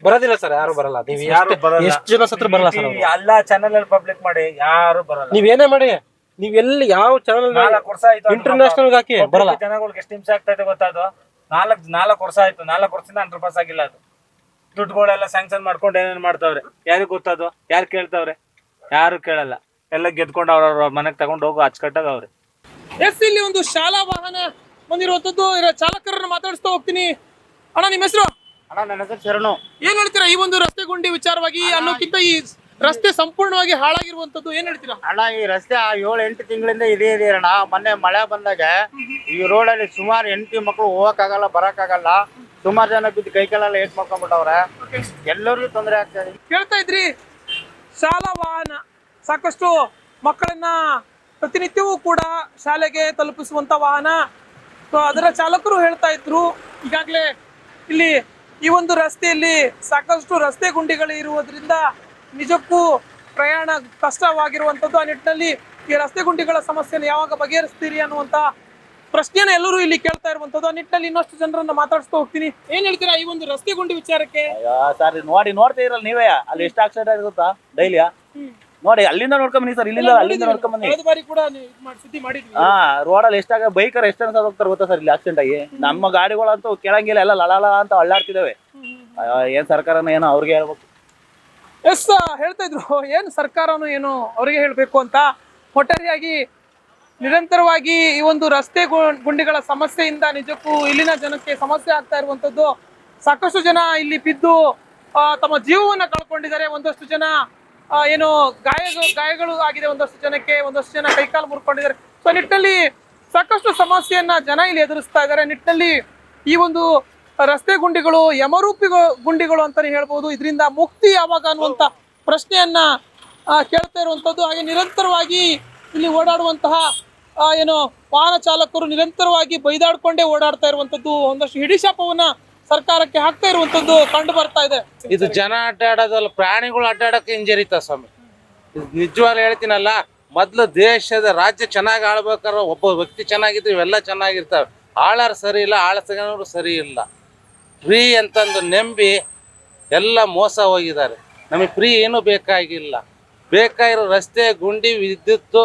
ಬರೋದಿಲ್ಲ ಸರ್ ಯಾರು ಬರಲ್ಲ. ನೀವು ಯಾರು ಬರಲ್ಲ. ಎಷ್ಟು ಜನ ಸತ್ರ ಬರಲ್ಲ ಸರ್ ಎಲ್ಲ ಎಲ್ಲಾ ಚಾನೆಲ್ ಅಲ್ಲಿ ಪಬ್ಲಿಕ್ ಮಾಡಿ ಯಾರು ಬರಲ್ಲ. ನೀವೇನೇ ಏನೇ ಮಾಡಿ ನೀವ್ ಎಲ್ಲಿ ಯಾವ ಚಾನಲ್ ನಾಲ್ಕು ವರ್ಷ ಆಯ್ತು ಇಂಟರ್ನ್ಯಾಷನಲ್ ಹಾಕಿ? ಬರಲ್ಲ. ಜನಗಳಿಗೆ ಎಷ್ಟು ಹಿಂಸೆ ಆಗ್ತಾ ಇದೆ ಗೊತ್ತಾದು ನಾಲ್ಕ್ ನಾಲ್ಕು ವರ್ಷ ಆಯ್ತು. ನಾಲ್ಕು ವರ್ಷದಿಂದ ಅಂಡರ್ ಪಾಸ್ ಆಗಿಲ್ಲ ಅದು. ದುಡ್ಡುಗಳೆಲ್ಲ ಸ್ಯಾಂಕ್ಷನ್ ಮಾಡ್ಕೊಂಡು ಏನೇನು ಮಾಡ್ತಾವ್ರೆ? ಯಾರಿಗೆ ಗೊತ್ತದು? ಯಾರು ಕೇಳ್ತಾವ್ರೆ? ಯಾರು ಕೇಳಲ್ಲ. ಎಲ್ಲ ಗೆದ್ಕೊಂಡು ಅವ್ರವ್ರ ಮನೆಗೆ ತಗೊಂಡು ಹೋಗು ಅಚ್ಚುಕಟ್ಟಾಗ ಅವ್ರೆ. ಎಸ್ ಇಲ್ಲಿ ಒಂದು ಶಾಲಾ ವಾಹನ ಬಂದಿರುವಂತದ್ದು ಇದರ ಚಾಲಕರನ್ನ ಮಾತಾಡಿಸ್ತಾ ಹೋಗ್ತೀನಿ. ಅಣ್ಣ ನಿಮ್ಮ ಹೆಸರು? ಅಣ್ಣ ನನ್ನ ಹೆಸರು ಶರಣು. ಏನ್ ಹೇಳ್ತೀರಾ ಈ ಒಂದು ರಸ್ತೆ ಗುಂಡಿ ವಿಚಾರವಾಗಿ? ಅನ್ನೋಕ್ಕಿಂತ ಈ ರಸ್ತೆ ಸಂಪೂರ್ಣವಾಗಿ ಹಾಳಾಗಿರುವಂತದ್ದು ಏನ್ ಹೇಳ್ತೀರಾ? ಅಣ್ಣ ಈ ರಸ್ತೆ ಆ ಏಳು ಎಂಟು ತಿಂಗಳಿಂದ ಇದೇ ಇದೆ ಅಣ್ಣ. ಮೊನ್ನೆ ಮಳೆ ಬಂದಾಗ ಈ ರೋಡ್ ಅಲ್ಲಿ ಸುಮಾರು ಎಂಟು ಮಕ್ಕಳು ಹೋಗಕ್ಕಾಗಲ್ಲ ಬರಕ್ಕಾಗಲ್ಲ. ಸುಮಾರು ಜನ ಬಿದ್ದು ಕೈ ಕಾಲೆಲ್ಲ ಏಟ್ ಮಾಡ್ಕೊಂಡ್ಬಿಟ್ಟವ್ರೆ. ಎಲ್ಲರಿಗೂ ತೊಂದರೆ ಆಗ್ತಾ ಇದೆ. ಕೇಳ್ತಾ ಇದ್ರಿ? ಶಾಲಾ ವಾಹನ. ಸಾಕಷ್ಟು ಮಕ್ಕಳನ್ನ ಪ್ರತಿನಿತ್ಯವೂ ಕೂಡ ಶಾಲೆಗೆ ತಲುಪಿಸುವಂತ ವಾಹನ. ಸೊ ಅದರ ಚಾಲಕರು ಹೇಳ್ತಾ ಇದ್ರು ಈಗಾಗಲೇ ಇಲ್ಲಿ ಈ ಒಂದು ರಸ್ತೆಯಲ್ಲಿ ಸಾಕಷ್ಟು ರಸ್ತೆ ಗುಂಡಿಗಳು ಇರುವುದರಿಂದ ನಿಜಕ್ಕೂ ಪ್ರಯಾಣ ಕಷ್ಟವಾಗಿರುವಂಥದ್ದು ಆ ನಿಟ್ಟಿನಲ್ಲಿ ಈ ರಸ್ತೆ ಗುಂಡಿಗಳ ಸಮಸ್ಯೆಯನ್ನು ಯಾವಾಗ ಬಗೆಹರಿಸ್ತೀರಿ ಅನ್ನುವಂತ ಪ್ರಶ್ನೆನ ಎಲ್ಲರೂ ಇಲ್ಲಿ ಕೇಳ್ತಾ ಇರುವಂತದ್ದು. ಆ ನಿಟ್ಟಿನಲ್ಲಿ ಇನ್ನಷ್ಟು ಜನರನ್ನ ಮಾತಾಡಿಸ್ತಾ ಹೋಗ್ತೀನಿ. ಏನ್ ಹೇಳ್ತೀರಾ ಈ ಒಂದು ರಸ್ತೆ ಗುಂಡಿ ವಿಚಾರಕ್ಕೆ? ಸರ್ ನೋಡಿ ನೋಡ್ತಾ ಇರಲ್ಲ ನೀವೇ. ಅಲ್ಲಿ ಎಷ್ಟು ಆಕ್ಸಿಡೆಂಟ್ ಆಗುತ್ತಾ ಡೈಲಿಯಾ? ಡೈಲಿ ನೋಡಿ ಅಲ್ಲಿಂದ ನೋಡ್ಕೊಂಡ್ ಬನ್ನಿ ಸರ್ ಇಲ್ಲಿಂದ ಅಲ್ಲಿಂದ ನೋಡ್ಕೊಂಡ್ ಬನ್ನಿ. ಕಳೆದ ಬಾರಿ ಕೂಡ ನೀವು ಇದ್ ಮಾಡಿ ಸುದ್ದಿ ಮಾಡಿದ್ವಿ. ಹಾ ರೋಡಲ್ಲಿ ಎಷ್ಟಾಗ ಬೈಕರ್ ಎಷ್ಟು ಜನ ಹೋಗ್ತಾರೆ ಗೊತ್ತಾ ಸರ್ ಇಲ್ಲಿ ಆಕ್ಸಿಡೆಂಟ್ ಆಗಿ? ನಮ್ಮ ಗಾಡಿಗಳಂತೂ ಕೆಳಂಗಿಲ್ಲ ಎಲ್ಲ ಲಳಲ ಅಂತ ಅಳ್ಳಾಡ್ತಿದಾವೆ ಅಯ್ಯೋ, ಏನ್ ಸರ್ಕಾರನ ಏನೋ ಅವ್ರಿಗೆ ಹೇಳ್ಬೇಕು. ಎಸ್ ಹೇಳ್ತಾ ಇದ್ರು. ಏನ್ ಸರ್ಕಾರನು ಏನು ಅವರಿಗೆ ಹೇಳಬೇಕು ಅಂತ? ಒಟ್ಟಾರೆಯಾಗಿ ನಿರಂತರವಾಗಿ ಈ ಒಂದು ರಸ್ತೆ ಗುಂಡಿಗಳ ಸಮಸ್ಯೆಯಿಂದ ನಿಜಕ್ಕೂ ಇಲ್ಲಿನ ಜನಕ್ಕೆ ಸಮಸ್ಯೆ ಆಗ್ತಾ ಇರುವಂತದ್ದು ಸಾಕಷ್ಟು ಜನ ಇಲ್ಲಿ ಬಿದ್ದು ತಮ್ಮ ಜೀವವನ್ನು ಕಳ್ಕೊಂಡಿದ್ದಾರೆ. ಒಂದಷ್ಟು ಜನ ಏನು ಗಾಯ ಗಾಯಗಳು ಆಗಿದೆ. ಒಂದಷ್ಟು ಜನಕ್ಕೆ, ಒಂದಷ್ಟು ಜನ ಕೈಕಾಲು ಮುರ್ಕೊಂಡಿದ್ದಾರೆ. ಸೊ ನಿಟ್ಟಲ್ಲಿ ಸಾಕಷ್ಟು ಸಮಸ್ಯೆಯನ್ನ ಜನ ಇಲ್ಲಿ ಎದುರಿಸ್ತಾ ಇದ್ದಾರೆ. ನಿಟ್ಟಲ್ಲಿ ಈ ಒಂದು ರಸ್ತೆ ಗುಂಡಿಗಳು, ಯಮರೂಪಿ ಗುಂಡಿಗಳು ಅಂತಾನೆ ಹೇಳ್ಬೋದು. ಇದರಿಂದ ಮುಕ್ತಿ ಯಾವಾಗ ಅನ್ನುವಂತ ಪ್ರಶ್ನೆಯನ್ನ ಕೇಳ್ತಾ ಇರುವಂತದ್ದು. ಹಾಗೆ ನಿರಂತರವಾಗಿ ಇಲ್ಲಿ ಓಡಾಡುವಂತಹ ಏನು ವಾಹನ ಚಾಲಕರು ನಿರಂತರವಾಗಿ ಬೈದಾಡ್ಕೊಂಡೇ ಓಡಾಡ್ತಾ ಇರುವಂತದ್ದು, ಒಂದಷ್ಟು ಹಿಡಿಶಾಪವನ್ನ ಸರ್ಕಾರಕ್ಕೆ ಹಾಕ್ತಾ ಇರುವಂತದ್ದು ಕಂಡು ಬರ್ತಾ ಇದೆ. ಇದು ಜನ ಅಡ್ಡಾಡೋದಲ್ಲ ಪ್ರಾಣಿಗಳು ಅಡ್ಡಾಡಕ್ಕೆ ಹಿಂಜರಿತ ಸ್ವಾಮಿ. ನಿಜವಾಗ್ಲೂ ಹೇಳ್ತೀನಲ್ಲ, ಮೊದ್ಲು ದೇಶದ ರಾಜ್ಯ ಚೆನ್ನಾಗಿ ಆಳ್ಬೇಕಾದ್ರೆ ಒಬ್ಬ ವ್ಯಕ್ತಿ ಚೆನ್ನಾಗಿದ್ರೆ ಇವೆಲ್ಲ ಚೆನ್ನಾಗಿರ್ತಾವೆ. ಆಳಾರ್ ಸರಿ ಇಲ್ಲ, ಆಳಸಗನವರು ಸರಿ ಇಲ್ಲ. ಫ್ರೀ ಅಂತಂದು ನಂಬಿ ಎಲ್ಲ ಮೋಸ ಹೋಗಿದ್ದಾರೆ. ನಮಗೆ ಫ್ರೀ ಏನೂ ಬೇಕಾಗಿಲ್ಲ. ಬೇಕಾಗಿರೋ ರಸ್ತೆ, ಗುಂಡಿ ವಿದ್ಯುತ್ತು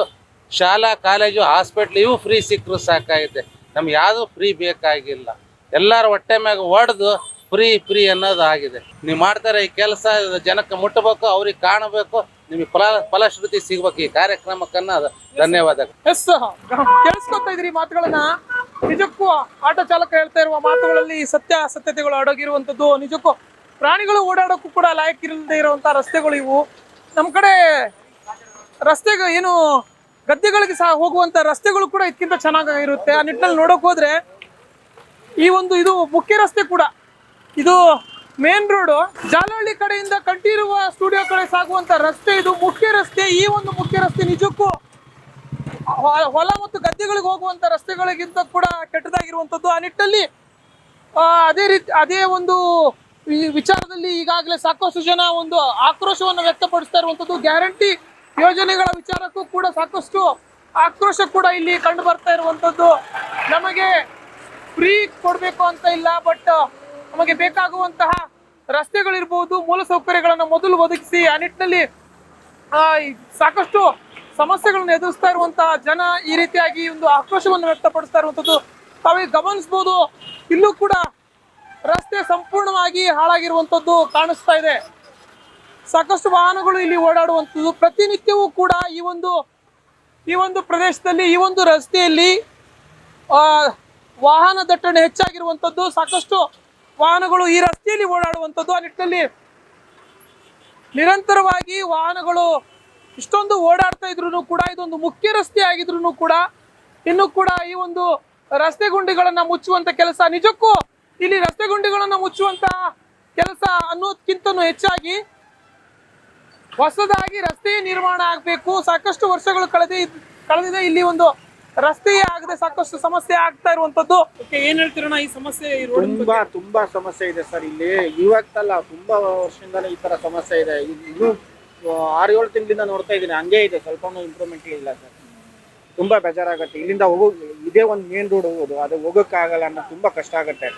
ಶಾಲಾ, ಕಾಲೇಜು, ಹಾಸ್ಪಿಟ್ಲ್, ಇವು ಫ್ರೀ ಸಿಕ್ಕರು ಸಾಕಾಗಿದೆ. ನಮ್ಗೆ ಯಾವುದೂ ಫ್ರೀ ಬೇಕಾಗಿಲ್ಲ. ಎಲ್ಲರ ಹೊಟ್ಟೆ ಮ್ಯಾಗ ಹೊಡೆದು ಫ್ರೀ ಫ್ರೀ ಅನ್ನೋದು ಆಗಿದೆ ನೀವು ಮಾಡ್ತಾರೆ ಈ ಕೆಲಸ, ಜನಕ್ಕೆ ಮುಟ್ಟಬೇಕು ಅವ್ರಿಗೆ ಕಾಣಬೇಕು. ನಿಮಗೆ ಫಲ, ಫಲಶ್ರುತಿ ಸಿಗ್ಬೇಕು ಈ ಕಾರ್ಯಕ್ರಮಕ್ಕನ್ನ ಧನ್ಯವಾದಗಳು. ಎಸ್ ಕೇಳಿಸ್ಕೊತಾ ಇದ್ರಿ ಮಾತುಗಳನ್ನ? ನಿಜಕ್ಕೂ ಆಟೋ ಚಾಲಕ ಹೇಳ್ತಾ ಇರುವ ಮಾತುಗಳಲ್ಲಿ ಸತ್ಯ ಅಸತ್ಯತೆಗಳು ಅಡಗಿರುವಂತದ್ದು ನಿಜಕ್ಕೂ ಪ್ರಾಣಿಗಳು ಓಡಾಡೋಕ್ಕೂ ಕೂಡ ಲಾಯಕ್ ಇಲ್ಲದೆ ಇರುವಂತ ರಸ್ತೆಗಳು ಇವು. ನಮ್ಮ ಕಡೆ ರಸ್ತೆಗೆ ಏನು ಗದ್ದೆಗಳಿಗೆ ಸಹ ಹೋಗುವಂತ ರಸ್ತೆಗಳು ಕೂಡ ಇದಕ್ಕಿಂತ ಚೆನ್ನಾಗಿರುತ್ತೆ. ಆ ನಿಟ್ಟಿನಲ್ಲಿ ನೋಡಕ್ ಹೋದ್ರೆ ಈ ಒಂದು ಇದು ಮುಖ್ಯ ರಸ್ತೆ ಕೂಡ. ಇದು ಮೇನ್ ರೋಡ್ ಜಾಲಹಳ್ಳಿ ಕಡೆಯಿಂದ ಕಂಠೀರುವ ಸ್ಟುಡಿಯೋ ಕಡೆ ಸಾಗುವಂತ ರಸ್ತೆ ಇದು. ಮುಖ್ಯ ರಸ್ತೆ, ಈ ಒಂದು ಮುಖ್ಯ ರಸ್ತೆ ನಿಜಕ್ಕೂ ಹೊಲ ಮತ್ತು ಗದ್ದೆಗಳಿಗೆ ಹೋಗುವಂತ ರಸ್ತೆಗಳಿಗಿಂತ ಕೂಡ ಕೆಟ್ಟದಾಗಿರುವಂತದ್ದು. ಆ ನಿಟ್ಟಲ್ಲಿ ಅದೇ ರೀತಿ, ಅದೇ ಒಂದು ವಿಚಾರದಲ್ಲಿ ಈಗಾಗಲೇ ಸಾಕಷ್ಟು ಜನ ಒಂದು ಆಕ್ರೋಶವನ್ನು ವ್ಯಕ್ತಪಡಿಸ್ತಾ ಇರುವಂತದ್ದು. ಗ್ಯಾರಂಟಿ ಯೋಜನೆಗಳ ವಿಚಾರಕ್ಕೂ ಕೂಡ ಸಾಕಷ್ಟು ಆಕ್ರೋಶ ಕೂಡ ಇಲ್ಲಿ ಕಂಡು ಬರ್ತಾ ಇರುವಂತದ್ದು. ನಮಗೆ ಫ್ರೀ ಕೊಡಬೇಕು ಅಂತ ಇಲ್ಲ, ಬಟ್ ನಮಗೆ ಬೇಕಾಗುವಂತಹ ರಸ್ತೆಗಳಿರ್ಬೋದು ಮೂಲಸೌಕರ್ಯಗಳನ್ನು ಮೊದಲು ಒದಗಿಸಿ, ಆ ನಿಟ್ಟಿನಲ್ಲಿ ಸಾಕಷ್ಟು ಸಮಸ್ಯೆಗಳನ್ನು ಎದುರಿಸ್ತಾ ಇರುವಂತಹ ಜನ ಈ ರೀತಿಯಾಗಿ ಒಂದು ಆಕ್ರೋಶವನ್ನು ವ್ಯಕ್ತಪಡಿಸ್ತಾ ಇರುವಂಥದ್ದು ತಾವೇ ಗಮನಿಸಬಹುದು ಇಲ್ಲೂ ಕೂಡ ರಸ್ತೆ ಸಂಪೂರ್ಣವಾಗಿ ಹಾಳಾಗಿರುವಂಥದ್ದು ಕಾಣಿಸ್ತಾ ಇದೆ. ಸಾಕಷ್ಟು ವಾಹನಗಳು ಇಲ್ಲಿ ಓಡಾಡುವಂಥದ್ದು. ಪ್ರತಿನಿತ್ಯವೂ ಕೂಡ ಈ ಒಂದು ಈ ಒಂದು ಪ್ರದೇಶದಲ್ಲಿ, ಈ ಒಂದು ರಸ್ತೆಯಲ್ಲಿ ವಾಹನ ದಟ್ಟಣೆ ಹೆಚ್ಚಾಗಿರುವಂಥದ್ದು. ಸಾಕಷ್ಟು ವಾಹನಗಳು ಈ ರಸ್ತೆಯಲ್ಲಿ ಓಡಾಡುವಂಥದ್ದು ಆ ನಿಟ್ಟಿನಲ್ಲಿ ನಿರಂತರವಾಗಿ ವಾಹನಗಳು ಇಷ್ಟೊಂದು ಓಡಾಡ್ತಾ ಇದ್ರು ಕೂಡ, ಇದೊಂದು ಮುಖ್ಯ ರಸ್ತೆ ಆಗಿದ್ರು ಕೂಡ, ಇನ್ನು ಕೂಡ ಈ ಒಂದು ರಸ್ತೆ ಗುಂಡಿಗಳನ್ನ ಮುಚ್ಚುವಂತ ಕೆಲಸ ನಿಜಕ್ಕೂ ಇಲ್ಲಿ ರಸ್ತೆ ಗುಂಡಿಗಳನ್ನ ಮುಚ್ಚುವಂತ ಕೆಲಸ ಅನ್ನೋದಕ್ಕಿಂತನೂ ಹೆಚ್ಚಾಗಿ ಹೊಸದಾಗಿ ರಸ್ತೆ ನಿರ್ಮಾಣ ಆಗಬೇಕು. ಸಾಕಷ್ಟು ವರ್ಷಗಳು ಕಳೆದ ಕಳೆದಿದೆ ಇಲ್ಲಿ ಒಂದು ರಸ್ತೆಯೇ ಆಗದೆ ಸಾಕಷ್ಟು ಸಮಸ್ಯೆ ಆಗ್ತಾ ಇರುವಂತದ್ದು. ಏನ್ ಹೇಳ್ತೀರಣ್ಣ ಈ ಸಮಸ್ಯೆ ಈ ರೋಡ್ ತುಂಬಾ ತುಂಬಾ ಸಮಸ್ಯೆ ಇದೆ ಸರ್ ಇಲ್ಲಿ. ಇವತ್ತಲ್ಲ ತುಂಬಾ ವರ್ಷದಿಂದಲೇ ಈ ತರ ಸಮಸ್ಯೆ ಇದೆ. ಇದ್- ಇನ್ನು ಆರು ಏಳು ತಿಂಗಳಿಂದ ನೋಡ್ತಾ ಇದ್ದೀನಿ. ಹಂಗೆ ಇದೆ ಸ್ವಲ್ಪ ಇಂಪ್ರೂವ್ಮೆಂಟ್ ಇಲ್ಲ ಸರ್. ತುಂಬಾ ಬೇಜಾರಾಗತ್ತೆ. ಇಲ್ಲಿಂದ ಹೋಗೋ ಇದೇ ಒಂದು ಮೇನ್ ರೋಡ್ ಹೋಗೋದು. ಅದು ಹೋಗೋಕ್ಕಾಗಲ್ಲ ಅನ್ನೋ ತುಂಬಾ ಕಷ್ಟ ಆಗುತ್ತೆ.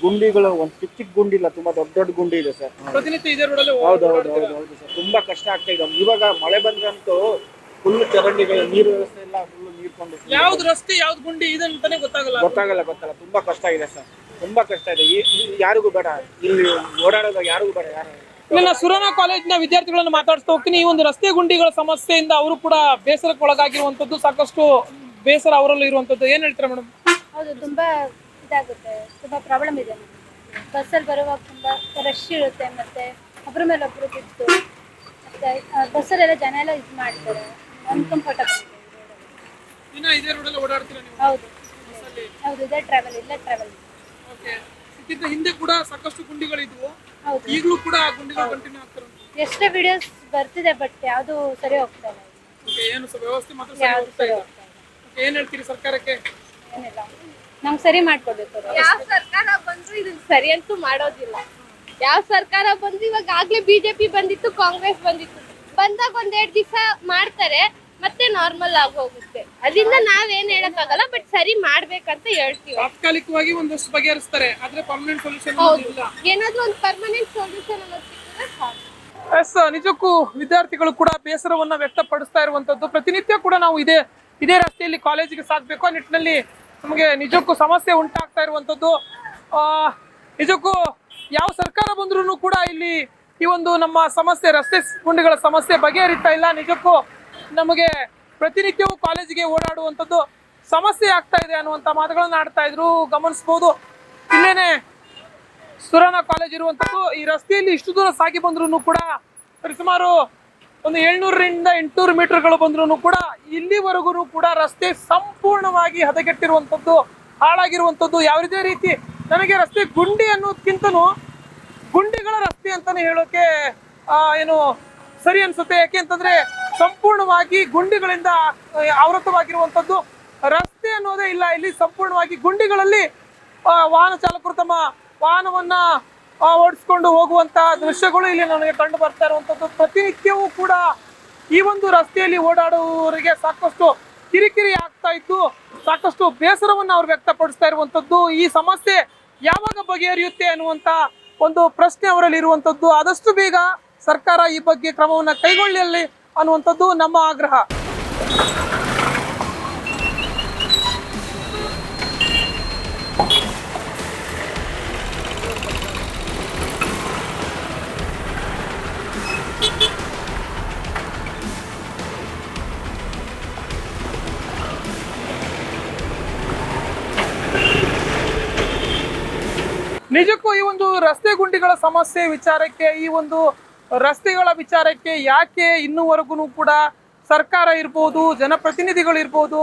ಗುಂಡಿಗಳು ಒಂದು ಚಿಕ್ಕ ಚಿಕ್ಕ ಗುಂಡಿ ಇಲ್ಲ ತುಂಬಾ ದೊಡ್ಡ ದೊಡ್ಡ ಗುಂಡಿ ಇದೆ ಸರ್. ಪ್ರತಿನಿತ್ಯ ಇದೇ ರೋಡಲ್ಲಿ ಹೌದು ಹೌದು ಹೌದು ಹೌದು ಸರ್. ತುಂಬಾ ಕಷ್ಟ ಆಗ್ತಾ ಇದೆ. ಇವಾಗ ಮಳೆ ಬಂದ್ರಂತೂ ಫುಲ್ ಚರಂಡಿಗಳು ನೀರು ವ್ಯವಸ್ಥೆ ಎಲ್ಲ ಫುಲ್ ಯಾವ್ದು ರಸ್ತೆ ಯಾವ್ದು ಗುಂಡಿ ಇದೆ ಅಂತಾನೆ ಗೊತ್ತಾಗಲ್ಲ ಗೊತ್ತಾಗಲ್ಲ. ಗೊತ್ತಲ್ಲ ತುಂಬಾ ಕಷ್ಟ ಇದೆ ಸರ್. ತುಂಬಾ ಕಷ್ಟ ಇದೆ. ಈ ಯಾರಿಗೂ ಬೇಡ. ಇಲ್ಲಿ ಓಡಾಡೋದು ಯಾರಿಗೂ ಬೇಡ ಯಾರು ಇಲ್ಲ ಸುರನಾ ಕಾಲೇಜಿನ ವಿದ್ಯಾರ್ಥಿಗಳನ್ನು ಮಾತಾಡ್ತಾ ಹೋಗ್ತೀನಿ. ಈ ಒಂದು ರಸ್ತೆ ಗುಂಡಿಗಳ ಸಮಸ್ಯೆಯಿಂದ ಅವರು ಕೂಡ ಬೇಸರಕ್ಕೆ ಒಳಗಾಗಿರುವಂತದ್ದು ಸಾಕಷ್ಟು ಬೇಸರ ಅವರಲ್ಲಿ ಇರುವಂತದ್ದು ಏನ್ ಹೇಳ್ತಾರೆ ಮೇಡಮ್? ಹೌದು ತುಂಬಾ ಇದಾಗುತ್ತೆ. ತುಂಬಾ ಪ್ರಾಬ್ಲಮ್ ಇದೆ ಬಸ್ಸಲ್ಲಿ ಬರುವಾಗ ತುಂಬಾ ರಶ್ ಇರುತ್ತೆ ಮತ್ತೆ ಒಬ್ಬರ ಮೇಲೆ ಒಬ್ರು ಬಿಟ್ಟು ಮತ್ತೆ ಬಸ್ಸಲ್ಲೆಲ್ಲ ಜನ ಎಲ್ಲ ಇದು ಮಾಡ್ತಾರೆ. ಅನ್ಕಂಫರ್ಟಬಲ್ ಇನ್ನ ಇದೇ ರೋಡಲ್ಲಿ ಓಡಾಡ್ತೀರಾ ನೀವು? ಹೌದು. ಹೌದು ಇದೇ ಟ್ರಾವೆಲ್ ಇಲ್ಲೇ ಟ್ರಾವೆಲ್ ಓಕೆ ಇದಕ್ಕಿಂತ ಹಿಂದೆ ಕೂಡ ಸಾಕಷ್ಟು ಗುಂಡಿಗಳಿದ್ವು. ಹೌದು. ಈಗಲೂ ಕೂಡ ಆ ಗುಂಡಿಗಳು ಕಂಟಿನ್ಯೂ ಆಗ್ತಾರೆ ಎಷ್ಟೇ ವಿಡಿಯೋಸ್ ಬರ್ತಿದೆ ಬಟ್ ಯಾವುದು ಸರಿ ಹೋಗ್ತಾ ಇಲ್ಲ. ಓಕೆ ಏನು ಸ- ವ್ಯವಸ್ಥೆ ಮಾತ್ರ ಸರಿ ಯಾವ್ದು ಹೋಗ್ತಾ ಸರಿ ಇಲ್ಲ. ಹೋಗ್ತಾ ಇಲ್ಲ. Okay, ಏನ್ ಹೇಳ್ತೀರಿ ಸರ್ಕಾರಕ್ಕೆ? ಏನಿಲ್ಲ. ನಮ್ಗೆ ಸರಿ ಮಾಡ್ಕೊಡ್ಬೇಕು ಅವ್ರು. ಯಾವ ಸರ್ಕಾರ ಬಂದ್ರು ಇದನ್ನ ಸರಿ ಅಂತೂ ಮಾಡೋದಿಲ್ಲ. ಯಾವ ಸರ್ಕಾರ ಬಂದ್ರು ಇವಾಗ ಆಗ್ಲೇ ಬಿಜೆಪಿ ಬಂದಿತ್ತು ಕಾಂಗ್ರೆಸ್ ಬಂದಿತ್ತು. ಬಂದಾಗ ಒಂದೆರಡು ದಿವಸ ಮಾಡ್ತಾರೆ. ಮತ್ತೆ ನಾರ್ಮಲ್ ಆಗಿ ಹೋಗುತ್ತೆ. ಅದರಿಂದ ನಾವೇನ್ ಹೇಳಕ್ಕಾಗಲ್ಲ ಬಟ್ ಸರಿ ಮಾಡ್ಬೇಕಂತ ಹೇಳ್ತೀವಿ. ತಾತ್ಕಾಲಿಕವಾಗಿ ಒಂದಷ್ಟು ಬಗೆಹರಿಸ್ತಾರೆ ಆದ್ರೆ ಪರ್ಮನೆಂಟ್ ಸೊಲ್ಯೂಷನ್ ಹೌದು. ಇಲ್ಲ ಏನಾದ್ರೂ ಒಂದು ಪರ್ಮನೆಂಟ್ ಸೊಲ್ಯೂಷನ್ ಅನ್ನೋದು ಸಿಕ್ಕಿದ್ರೆ ಸಾಕು. ಎಸ್ ನಿಜಕ್ಕೂ ವಿದ್ಯಾರ್ಥಿಗಳು ಕೂಡ ಬೇಸರವನ್ನ ವ್ಯಕ್ತಪಡಿಸ್ತಾ ಇರುವಂತದ್ದು. ಪ್ರತಿನಿತ್ಯ ಕೂಡ ನಾವು ಇದೇ ಇದೇ ರಸ್ತೆಯಲ್ಲಿ ಕಾಲೇಜಿಗೆ ಸಾಗಬೇಕು ಆ ನಿಟ್ಟಿನಲ್ಲಿ ನಮಗೆ ನಿಜಕ್ಕೂ ಸಮಸ್ಯೆ ಉಂಟಾಗ್ತಾ ಇರುವಂತದ್ದು. ಆ, ನಿಜಕ್ಕೂ ಯಾವ ಸರ್ಕಾರ ಬಂದ್ರೂ ಕೂಡ ಇಲ್ಲಿ ಈ ಒಂದು ನಮ್ಮ ಸಮಸ್ಯೆ ರಸ್ತೆ ಗುಂಡಿಗಳ ಸಮಸ್ಯೆ ಬಗೆಹರಿತಾ ಇಲ್ಲ. ನಿಜಕ್ಕೂ ನಮಗೆ ಪ್ರತಿನಿತ್ಯವೂ ಕಾಲೇಜಿಗೆ ಓಡಾಡುವಂಥದ್ದು ಸಮಸ್ಯೆ ಆಗ್ತಾ ಇದೆ ಅನ್ನುವಂಥ ಮಾತುಗಳನ್ನು ಆಡ್ತಾ ಇದ್ರು, ಗಮನಿಸ್ಬೋದು. ಇಲ್ಲೇನೆ ಸುರಾಣ ಕಾಲೇಜ್ ಇರುವಂಥದ್ದು ಈ ರಸ್ತೆಯಲ್ಲಿ ಇಷ್ಟು ದೂರ ಸಾಗಿ ಬಂದ್ರೂ ಕೂಡ ಸರಿಸುಮಾರು ಒಂದು ಏಳ್ನೂರರಿಂದ ಎಂಟುನೂರು ಮೀಟರ್ಗಳು ಬಂದ್ರೂ ಕೂಡ ಇಲ್ಲಿವರೆಗೂ ಕೂಡ ರಸ್ತೆ ಸಂಪೂರ್ಣವಾಗಿ ಹದಗೆಟ್ಟಿರುವಂತದ್ದು ಹಾಳಾಗಿರುವಂಥದ್ದು ಯಾವುದೇ ರೀತಿ. ನನಗೆ ರಸ್ತೆ ಗುಂಡಿ ಅನ್ನೋದಕ್ಕಿಂತನೂ ಗುಂಡಿಗಳ ರಸ್ತೆ ಅಂತಾನೆ ಹೇಳೋಕೆ ಏನು ಸರಿ ಅನ್ಸುತ್ತೆ. ಯಾಕೆ ಅಂತಂದ್ರೆ ಸಂಪೂರ್ಣವಾಗಿ ಗುಂಡಿಗಳಿಂದ ಆವೃತವಾಗಿರುವಂಥದ್ದು ರಸ್ತೆ ಅನ್ನೋದೇ ಇಲ್ಲ ಇಲ್ಲಿ, ಸಂಪೂರ್ಣವಾಗಿ ಗುಂಡಿಗಳಲ್ಲಿ ವಾಹನ ಚಾಲಕರು ತಮ್ಮ ವಾಹನವನ್ನ ಓಡಿಸ್ಕೊಂಡು ಹೋಗುವಂತಹ ದೃಶ್ಯಗಳು ಇಲ್ಲಿ ನನಗೆ ಕಂಡು ಬರ್ತಾ ಇರುವಂತದ್ದು ಪ್ರತಿನಿತ್ಯವೂ ಕೂಡ ಈ ಒಂದು ರಸ್ತೆಯಲ್ಲಿ ಓಡಾಡುವವರಿಗೆ ಸಾಕಷ್ಟು ಕಿರಿಕಿರಿ ಆಗ್ತಾ ಇತ್ತು ಸಾಕಷ್ಟು ಬೇಸರವನ್ನು ಅವ್ರು ವ್ಯಕ್ತಪಡಿಸ್ತಾ ಇರುವಂತದ್ದು ಈ ಸಮಸ್ಯೆ ಯಾವಾಗ ಬಗೆಹರಿಯುತ್ತೆ ಅನ್ನುವಂತ ಒಂದು ಪ್ರಶ್ನೆ ಅವರಲ್ಲಿ ಇರುವಂತದ್ದು ಆದಷ್ಟು ಬೇಗ ಸರ್ಕಾರ ಈ ಬಗ್ಗೆ ಕ್ರಮವನ್ನು ಕೈಗೊಳ್ಳಲಿ ಅನ್ನುವಂಥದ್ದು ನಮ್ಮ ಆಗ್ರಹ. ನಿಜಕ್ಕೂ ಈ ಒಂದು ರಸ್ತೆ ಗುಂಡಿಗಳ ಸಮಸ್ಯೆ ವಿಚಾರಕ್ಕೆ ಈ ಒಂದು ರಸ್ತೆಗಳ ವಿಚಾರಕ್ಕೆ ಯಾಕೆ ಇನ್ನೂವರೆಗೂ ಕೂಡ ಸರ್ಕಾರ ಇರ್ಬೋದು, ಜನಪ್ರತಿನಿಧಿಗಳು ಇರ್ಬೋದು,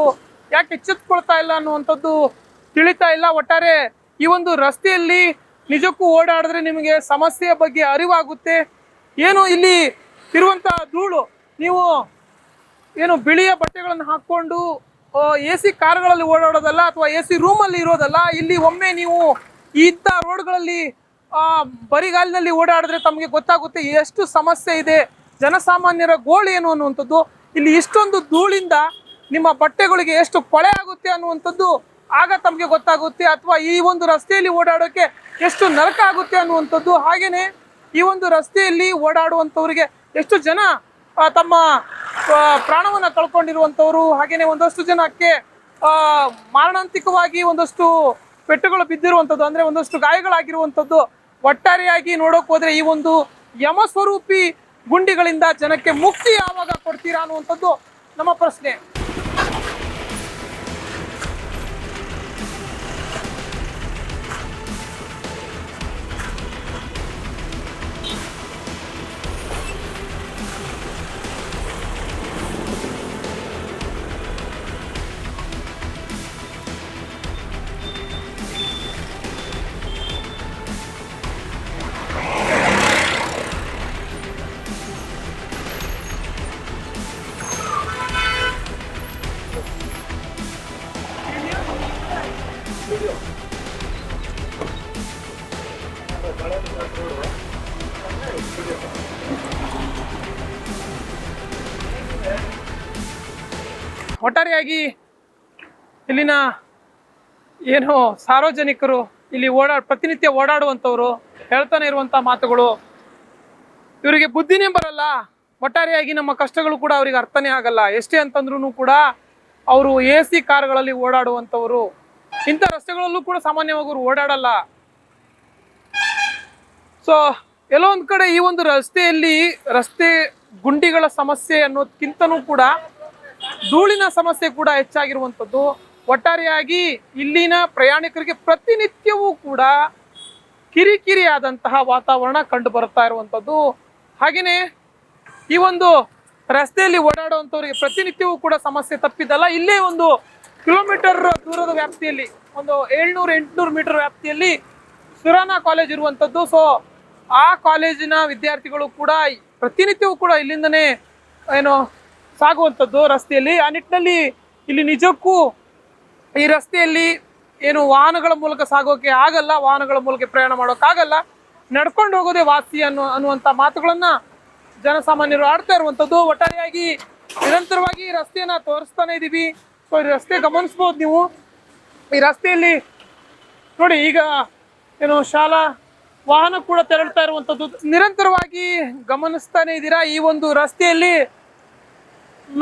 ಯಾಕೆ ಎಚ್ಚೆತ್ಕೊಳ್ತಾ ಇಲ್ಲ ಅನ್ನುವಂಥದ್ದು ತಿಳಿತಾ ಇಲ್ಲ. ಒಟ್ಟಾರೆ ಈ ಒಂದು ರಸ್ತೆಯಲ್ಲಿ ನಿಜಕ್ಕೂ ಓಡಾಡಿದ್ರೆ ನಿಮಗೆ ಸಮಸ್ಯೆಯ ಬಗ್ಗೆ ಅರಿವಾಗುತ್ತೆ. ಏನು ಇಲ್ಲಿ ಇರುವಂತಹ ಧೂಳು, ನೀವು ಏನು ಬಿಳಿಯ ಬಟ್ಟೆಗಳನ್ನು ಹಾಕ್ಕೊಂಡು ಎ ಸಿ ಕಾರ್ಗಳಲ್ಲಿ ಓಡಾಡೋದಲ್ಲ ಅಥವಾ ಎ ಸಿ ರೂಮಲ್ಲಿ ಇರೋದಲ್ಲ, ಇಲ್ಲಿ ಒಮ್ಮೆ ನೀವು ಇಂಥ ರೋಡ್ಗಳಲ್ಲಿ ಬರಿಗಾಲಿನಲ್ಲಿ ಓಡಾಡಿದ್ರೆ ತಮಗೆ ಗೊತ್ತಾಗುತ್ತೆ ಎಷ್ಟು ಸಮಸ್ಯೆ ಇದೆ. ಜನಸಾಮಾನ್ಯರ ಗೋಳು ಏನು ಅನ್ನುವಂಥದ್ದು, ಇಲ್ಲಿ ಇಷ್ಟೊಂದು ಧೂಳಿಂದ ನಿಮ್ಮ ಬಟ್ಟೆಗಳಿಗೆ ಎಷ್ಟು ಕೊಳೆ ಆಗುತ್ತೆ ಅನ್ನುವಂಥದ್ದು ಆಗ ತಮಗೆ ಗೊತ್ತಾಗುತ್ತೆ. ಅಥವಾ ಈ ಒಂದು ರಸ್ತೆಯಲ್ಲಿ ಓಡಾಡೋಕೆ ಎಷ್ಟು ನರಕ ಆಗುತ್ತೆ ಅನ್ನುವಂಥದ್ದು. ಹಾಗೆಯೇ ಈ ಒಂದು ರಸ್ತೆಯಲ್ಲಿ ಓಡಾಡುವಂಥವ್ರಿಗೆ ಎಷ್ಟು ಜನ ತಮ್ಮ ಪ್ರಾಣವನ್ನು ಕಳ್ಕೊಂಡಿರುವಂಥವ್ರು ಹಾಗೆಯೇ ಒಂದಷ್ಟು ಜನಕ್ಕೆ ಮಾರಣಾಂತಿಕವಾಗಿ ಒಂದಷ್ಟು ಪೆಟ್ಟುಗಳು ಬಿದ್ದಿರುವಂಥದ್ದು, ಅಂದರೆ ಒಂದಷ್ಟು ಗಾಯಗಳಾಗಿರುವಂಥದ್ದು ಒಟ್ಟಾರೆಯಾಗಿ ನೋಡೋಕೆ ಹೋದ್ರೆ ಈ ಒಂದು ಯಮಸ್ವರೂಪಿ ಗುಂಡಿಗಳಿಂದ ಜನಕ್ಕೆ ಮುಕ್ತಿ ಯಾವಾಗ ಕೊಡ್ತೀರಾ ಅನ್ನುವಂಥದ್ದು ನಮ್ಮ ಪ್ರಶ್ನೆ. ಒಟ್ಟಾರೆಯಾಗಿ ಇಲ್ಲಿನ ಏನು ಸಾರ್ವಜನಿಕರು ಇಲ್ಲಿ ಓಡಾ, ಪ್ರತಿನಿತ್ಯ ಓಡಾಡುವಂಥವ್ರು ಹೇಳ್ತಾನೆ ಇರುವಂಥ ಮಾತುಗಳು. ಇವರಿಗೆ ಬುದ್ಧಿನೇ ಬರಲ್ಲ ಒಟ್ಟಾರೆಯಾಗಿ ನಮ್ಮ ಕಷ್ಟಗಳು ಕೂಡ ಅವರಿಗೆ ಅರ್ಥನೇ ಆಗಲ್ಲ. ಎಷ್ಟೇ ಅಂತಂದ್ರೂ ಕೂಡ ಅವರು ಎ ಸಿ ಕಾರ್ಗಳಲ್ಲಿ ಓಡಾಡುವಂಥವರು. ಇಂಥ ರಸ್ತೆಗಳಲ್ಲೂ ಕೂಡ ಸಾಮಾನ್ಯವಾಗಿ ಅವರು ಓಡಾಡಲ್ಲ. ಸೊ ಎಲ್ಲೋ ಒಂದು ಕಡೆ ಈ ಒಂದು ರಸ್ತೆಯಲ್ಲಿ ರಸ್ತೆ ಗುಂಡಿಗಳ ಸಮಸ್ಯೆ ಅನ್ನೋದಕ್ಕಿಂತನೂ ಕೂಡ ಧೂಳಿನ ಸಮಸ್ಯೆ ಕೂಡ ಹೆಚ್ಚಾಗಿರುವಂಥದ್ದು. ಒಟ್ಟಾರೆಯಾಗಿ ಇಲ್ಲಿನ ಪ್ರಯಾಣಿಕರಿಗೆ ಪ್ರತಿನಿತ್ಯವೂ ಕೂಡ ಕಿರಿಕಿರಿ ಆದಂತಹ ವಾತಾವರಣ ಕಂಡು ಬರ್ತಾ ಇರುವಂಥದ್ದು. ಹಾಗೆಯೇ ಈ ಒಂದು ರಸ್ತೆಯಲ್ಲಿ ಓಡಾಡುವಂಥವ್ರಿಗೆ ಪ್ರತಿನಿತ್ಯವೂ ಕೂಡ ಸಮಸ್ಯೆ ತಪ್ಪಿದ್ದಲ್ಲ, ಇಲ್ಲೇ ಒಂದು ಕಿಲೋಮೀಟರ್ ದೂರದ ವ್ಯಾಪ್ತಿಯಲ್ಲಿ, ಒಂದು ಏಳ್ನೂರು, ಎಂಟುನೂರು ಮೀಟರ್ ವ್ಯಾಪ್ತಿಯಲ್ಲಿ ಸುರಾನ ಕಾಲೇಜ್ ಇರುವಂಥದ್ದು. ಸೊ ಆ ಕಾಲೇಜಿನ ವಿದ್ಯಾರ್ಥಿಗಳು ಕೂಡ ಪ್ರತಿನಿತ್ಯವೂ ಕೂಡ ಇಲ್ಲಿಂದನೇ ಏನು ಸಾಗುವಂಥದ್ದು ರಸ್ತೆಯಲ್ಲಿ. ಆ ನಿಟ್ಟಿನಲ್ಲಿ ಇಲ್ಲಿ ನಿಜಕ್ಕೂ ಈ ರಸ್ತೆಯಲ್ಲಿ ಏನು ವಾಹನಗಳ ಮೂಲಕ ಸಾಗೋಕೆ ಆಗಲ್ಲ, ವಾಹನಗಳ ಮೂಲಕ ಪ್ರಯಾಣ ಮಾಡೋಕ್ಕಾಗಲ್ಲ ನಡ್ಕೊಂಡು ಹೋಗೋದೇ ವಾಸಿ ಅನ್ನೋ, ಅನ್ನುವಂಥ ಮಾತುಗಳನ್ನು ಜನಸಾಮಾನ್ಯರು ಆಡ್ತಾ ಇರುವಂಥದ್ದು. ಒಟ್ಟಾರೆಯಾಗಿ ನಿರಂತರವಾಗಿ ಈ ರಸ್ತೆಯನ್ನ ತೋರಿಸ್ತಾನೆ ಇದ್ದೀವಿ ಸೊ ಈ ರಸ್ತೆ ಗಮನಿಸ್ಬೋದು ನೀವು. ಈ ರಸ್ತೆಯಲ್ಲಿ ನೋಡಿ, ಈಗ ಏನು ಶಾಲಾ ವಾಹನ ಕೂಡ ತೆರಳ್ತಾ ಇರುವಂಥದ್ದು. ನಿರಂತರವಾಗಿ ಗಮನಿಸ್ತಾನೆ ಇದ್ದೀರಾ ಈ ಒಂದು ರಸ್ತೆಯಲ್ಲಿ?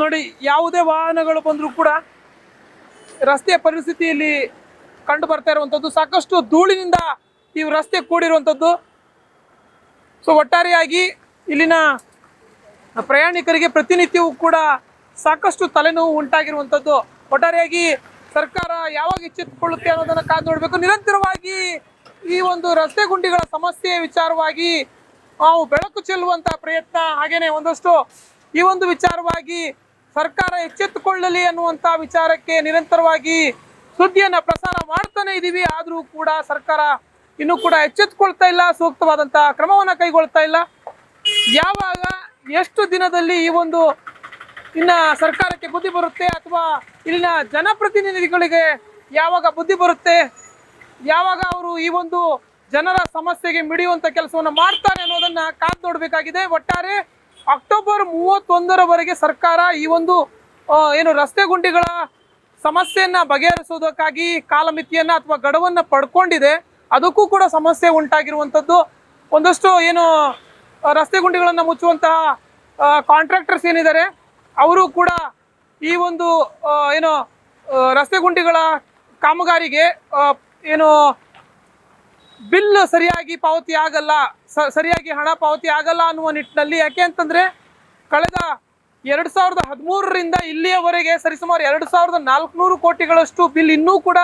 ನೋಡಿ, ಯಾವುದೇ ವಾಹನಗಳು ಬಂದರೂ ಕೂಡ ರಸ್ತೆ ಪರಿಸ್ಥಿತಿಯಲ್ಲಿ ಕಂಡು ಬರ್ತಾ ಇರುವಂಥದ್ದು ಸಾಕಷ್ಟು ಧೂಳಿನಿಂದ ಈ ರಸ್ತೆ ಕೂಡಿರುವಂಥದ್ದು. ಸೊ ಒಟ್ಟಾರೆಯಾಗಿ ಇಲ್ಲಿನ ಪ್ರಯಾಣಿಕರಿಗೆ ಪ್ರತಿನಿತ್ಯವೂ ಕೂಡ ಸಾಕಷ್ಟು ತಲೆನೋವು ಉಂಟಾಗಿರುವಂಥದ್ದು. ಒಟ್ಟಾರೆಯಾಗಿ ಸರ್ಕಾರ ಯಾವಾಗ ಎಚ್ಚೆತ್ತುಕೊಳ್ಳುತ್ತೆ ಅನ್ನೋದನ್ನ ಕಾದು ನೋಡಬೇಕು. ನಿರಂತರವಾಗಿ ಈ ಒಂದು ರಸ್ತೆ ಗುಂಡಿಗಳ ಸಮಸ್ಯೆ ವಿಚಾರವಾಗಿ ನಾವು ಬೆಳಕು ಚೆಲ್ಲುವಂತ ಪ್ರಯತ್ನ, ಹಾಗೇನೆ ಒಂದಷ್ಟು ಈ ಒಂದು ವಿಚಾರವಾಗಿ ಸರ್ಕಾರ ಎಚ್ಚೆತ್ತುಕೊಳ್ಳಲಿ ಅನ್ನುವಂತ ವಿಚಾರಕ್ಕೆ ನಿರಂತರವಾಗಿ ಸುದ್ದಿಯನ್ನು ಪ್ರಸಾರ ಮಾಡ್ತಾನೆ ಇದೀವಿ. ಆದರೂ ಕೂಡ ಸರ್ಕಾರ ಇನ್ನೂ ಕೂಡ ಎಚ್ಚೆತ್ತುಕೊಳ್ತಾ ಇಲ್ಲ ಸೂಕ್ತವಾದಂತಹ ಕ್ರಮವನ್ನ ಕೈಗೊಳ್ತಾ ಇಲ್ಲ. ಯಾವಾಗ ಎಷ್ಟು ದಿನದಲ್ಲಿ ಈ ಒಂದು ಇನ್ನ ಸರ್ಕಾರಕ್ಕೆ ಬುದ್ಧಿ ಬರುತ್ತೆ ಅಥವಾ ಇಲ್ಲಿನ ಜನಪ್ರತಿನಿಧಿಗಳಿಗೆ ಯಾವಾಗ ಬುದ್ಧಿ ಬರುತ್ತೆ, ಯಾವಾಗ ಅವರು ಈ ಒಂದು ಜನರ ಸಮಸ್ಯೆಗೆ ಮಿಡಿಯುವಂತ ಕೆಲಸವನ್ನು ಮಾಡ್ತಾರೆ ಅನ್ನೋದನ್ನ ಕಾದು ನೋಡಬೇಕಾಗಿದೆ. ಒಟ್ಟಾರೆ ಅಕ್ಟೋಬರ್ ಮೂವತ್ತೊಂದರವರೆಗೆ ಸರ್ಕಾರ ಈ ಒಂದು ಏನು ರಸ್ತೆ ಗುಂಡಿಗಳ ಸಮಸ್ಯೆಯನ್ನ ಬಗೆಹರಿಸೋದಕ್ಕಾಗಿ ಕಾಲಮಿತಿಯನ್ನ ಅಥವಾ ಗಡುವನ್ನ ಪಡ್ಕೊಂಡಿದೆ, ಅದಕ್ಕೂ ಕೂಡ ಸಮಸ್ಯೆ ಉಂಟಾಗಿರುವಂಥದ್ದು. ಒಂದಷ್ಟು ಏನು ರಸ್ತೆ ಗುಂಡಿಗಳನ್ನು ಮುಚ್ಚುವಂತಹ ಕಾಂಟ್ರಾಕ್ಟರ್ಸ್ ಏನಿದ್ದಾರೆ, ಅವರು ಕೂಡ ಈ ಒಂದು ಏನು ರಸ್ತೆ ಗುಂಡಿಗಳ ಕಾಮಗಾರಿಗೆ ಏನು, ಬಿಲ್ ಸರಿಯಾಗಿ ಪಾವತಿ ಆಗಲ್ಲ ಸರಿಯಾಗಿ ಹಣ ಪಾವತಿ ಆಗಲ್ಲ ಅನ್ನುವ ನಿಟ್ಟಿನಲ್ಲಿ ಯಾಕೆ ಅಂತಂದ್ರೆ ಕಳೆದ ಎರಡು ಸಾವಿರದ ಹದಿಮೂರರಿಂದ ಇಲ್ಲಿಯವರೆಗೆ ಸರಿಸುಮಾರು ಎರಡು ಸಾವಿರದ ನಾಲ್ಕುನೂರು ಕೋಟಿಗಳಷ್ಟು ಬಿಲ್ ಇನ್ನೂ ಕೂಡ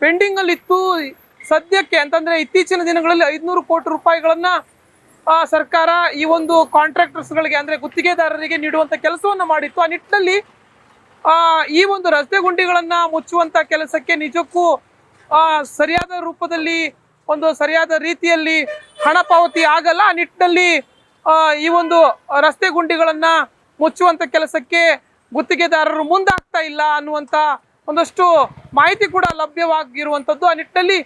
ಪೆಂಡಿಂಗ್ ಅಲ್ಲಿ ಇತ್ತು ಸದ್ಯಕ್ಕೆ ಅಂತಂದ್ರೆ ಇತ್ತೀಚಿನ ದಿನಗಳಲ್ಲಿ ಐದುನೂರು ಕೋಟಿ ರೂಪಾಯಿಗಳನ್ನು ಸರ್ಕಾರ ಈ ಒಂದು ಕಾಂಟ್ರಾಕ್ಟರ್ಸ್ಗಳಿಗೆ ಅಂದ್ರೆ ಗುತ್ತಿಗೆದಾರರಿಗೆ ನೀಡುವಂತ ಕೆಲಸವನ್ನು ಮಾಡಿತ್ತು. ಆ ನಿಟ್ಟಿನಲ್ಲಿ ಈ ಒಂದು ರಸ್ತೆ ಗುಂಡಿಗಳನ್ನು ಮುಚ್ಚುವಂತ ಕೆಲಸಕ್ಕೆ ನಿಜಕ್ಕೂ ಸರಿಯಾದ ರೂಪದಲ್ಲಿ ಒಂದು ಸರಿಯಾದ ರೀತಿಯಲ್ಲಿ ಹಣ ಪಾವತಿ ಆಗಲ್ಲ. ಆ ನಿಟ್ಟಿನಲ್ಲಿ ಈ ಒಂದು ರಸ್ತೆ ಗುಂಡಿಗಳನ್ನು ಮುಚ್ಚುವಂತ ಕೆಲಸಕ್ಕೆ ಗುತ್ತಿಗೆದಾರರು ಮುಂದಾಗ್ತಾ ಇಲ್ಲ ಅನ್ನುವಂತ ಒಂದಷ್ಟು ಮಾಹಿತಿ ಕೂಡ ಲಭ್ಯವಾಗಿರುವಂತದ್ದು. ಆ ನಿಟ್ಟಿನಲ್ಲಿ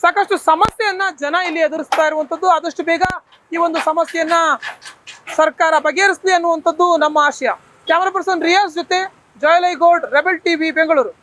ಸಾಕಷ್ಟು ಸಮಸ್ಯೆಯನ್ನ ಜನ ಇಲ್ಲಿ ಎದುರಿಸ್ತಾ ಇರುವಂತದ್ದು. ಆದಷ್ಟು ಬೇಗ ಈ ಒಂದು ಸಮಸ್ಯೆಯನ್ನ ಸರ್ಕಾರ ಬಗೆಹರಿಸಲಿ ಅನ್ನುವಂಥದ್ದು ನಮ್ಮ ಆಶಯ. ಕ್ಯಾಮರಾ ಪರ್ಸನ್ ರಿಯಾಜ್ ಜೊತೆ ಜಯಲೈಗೌಡ್ ರೆಬೆಲ್ ಟಿವಿ ಬೆಂಗಳೂರು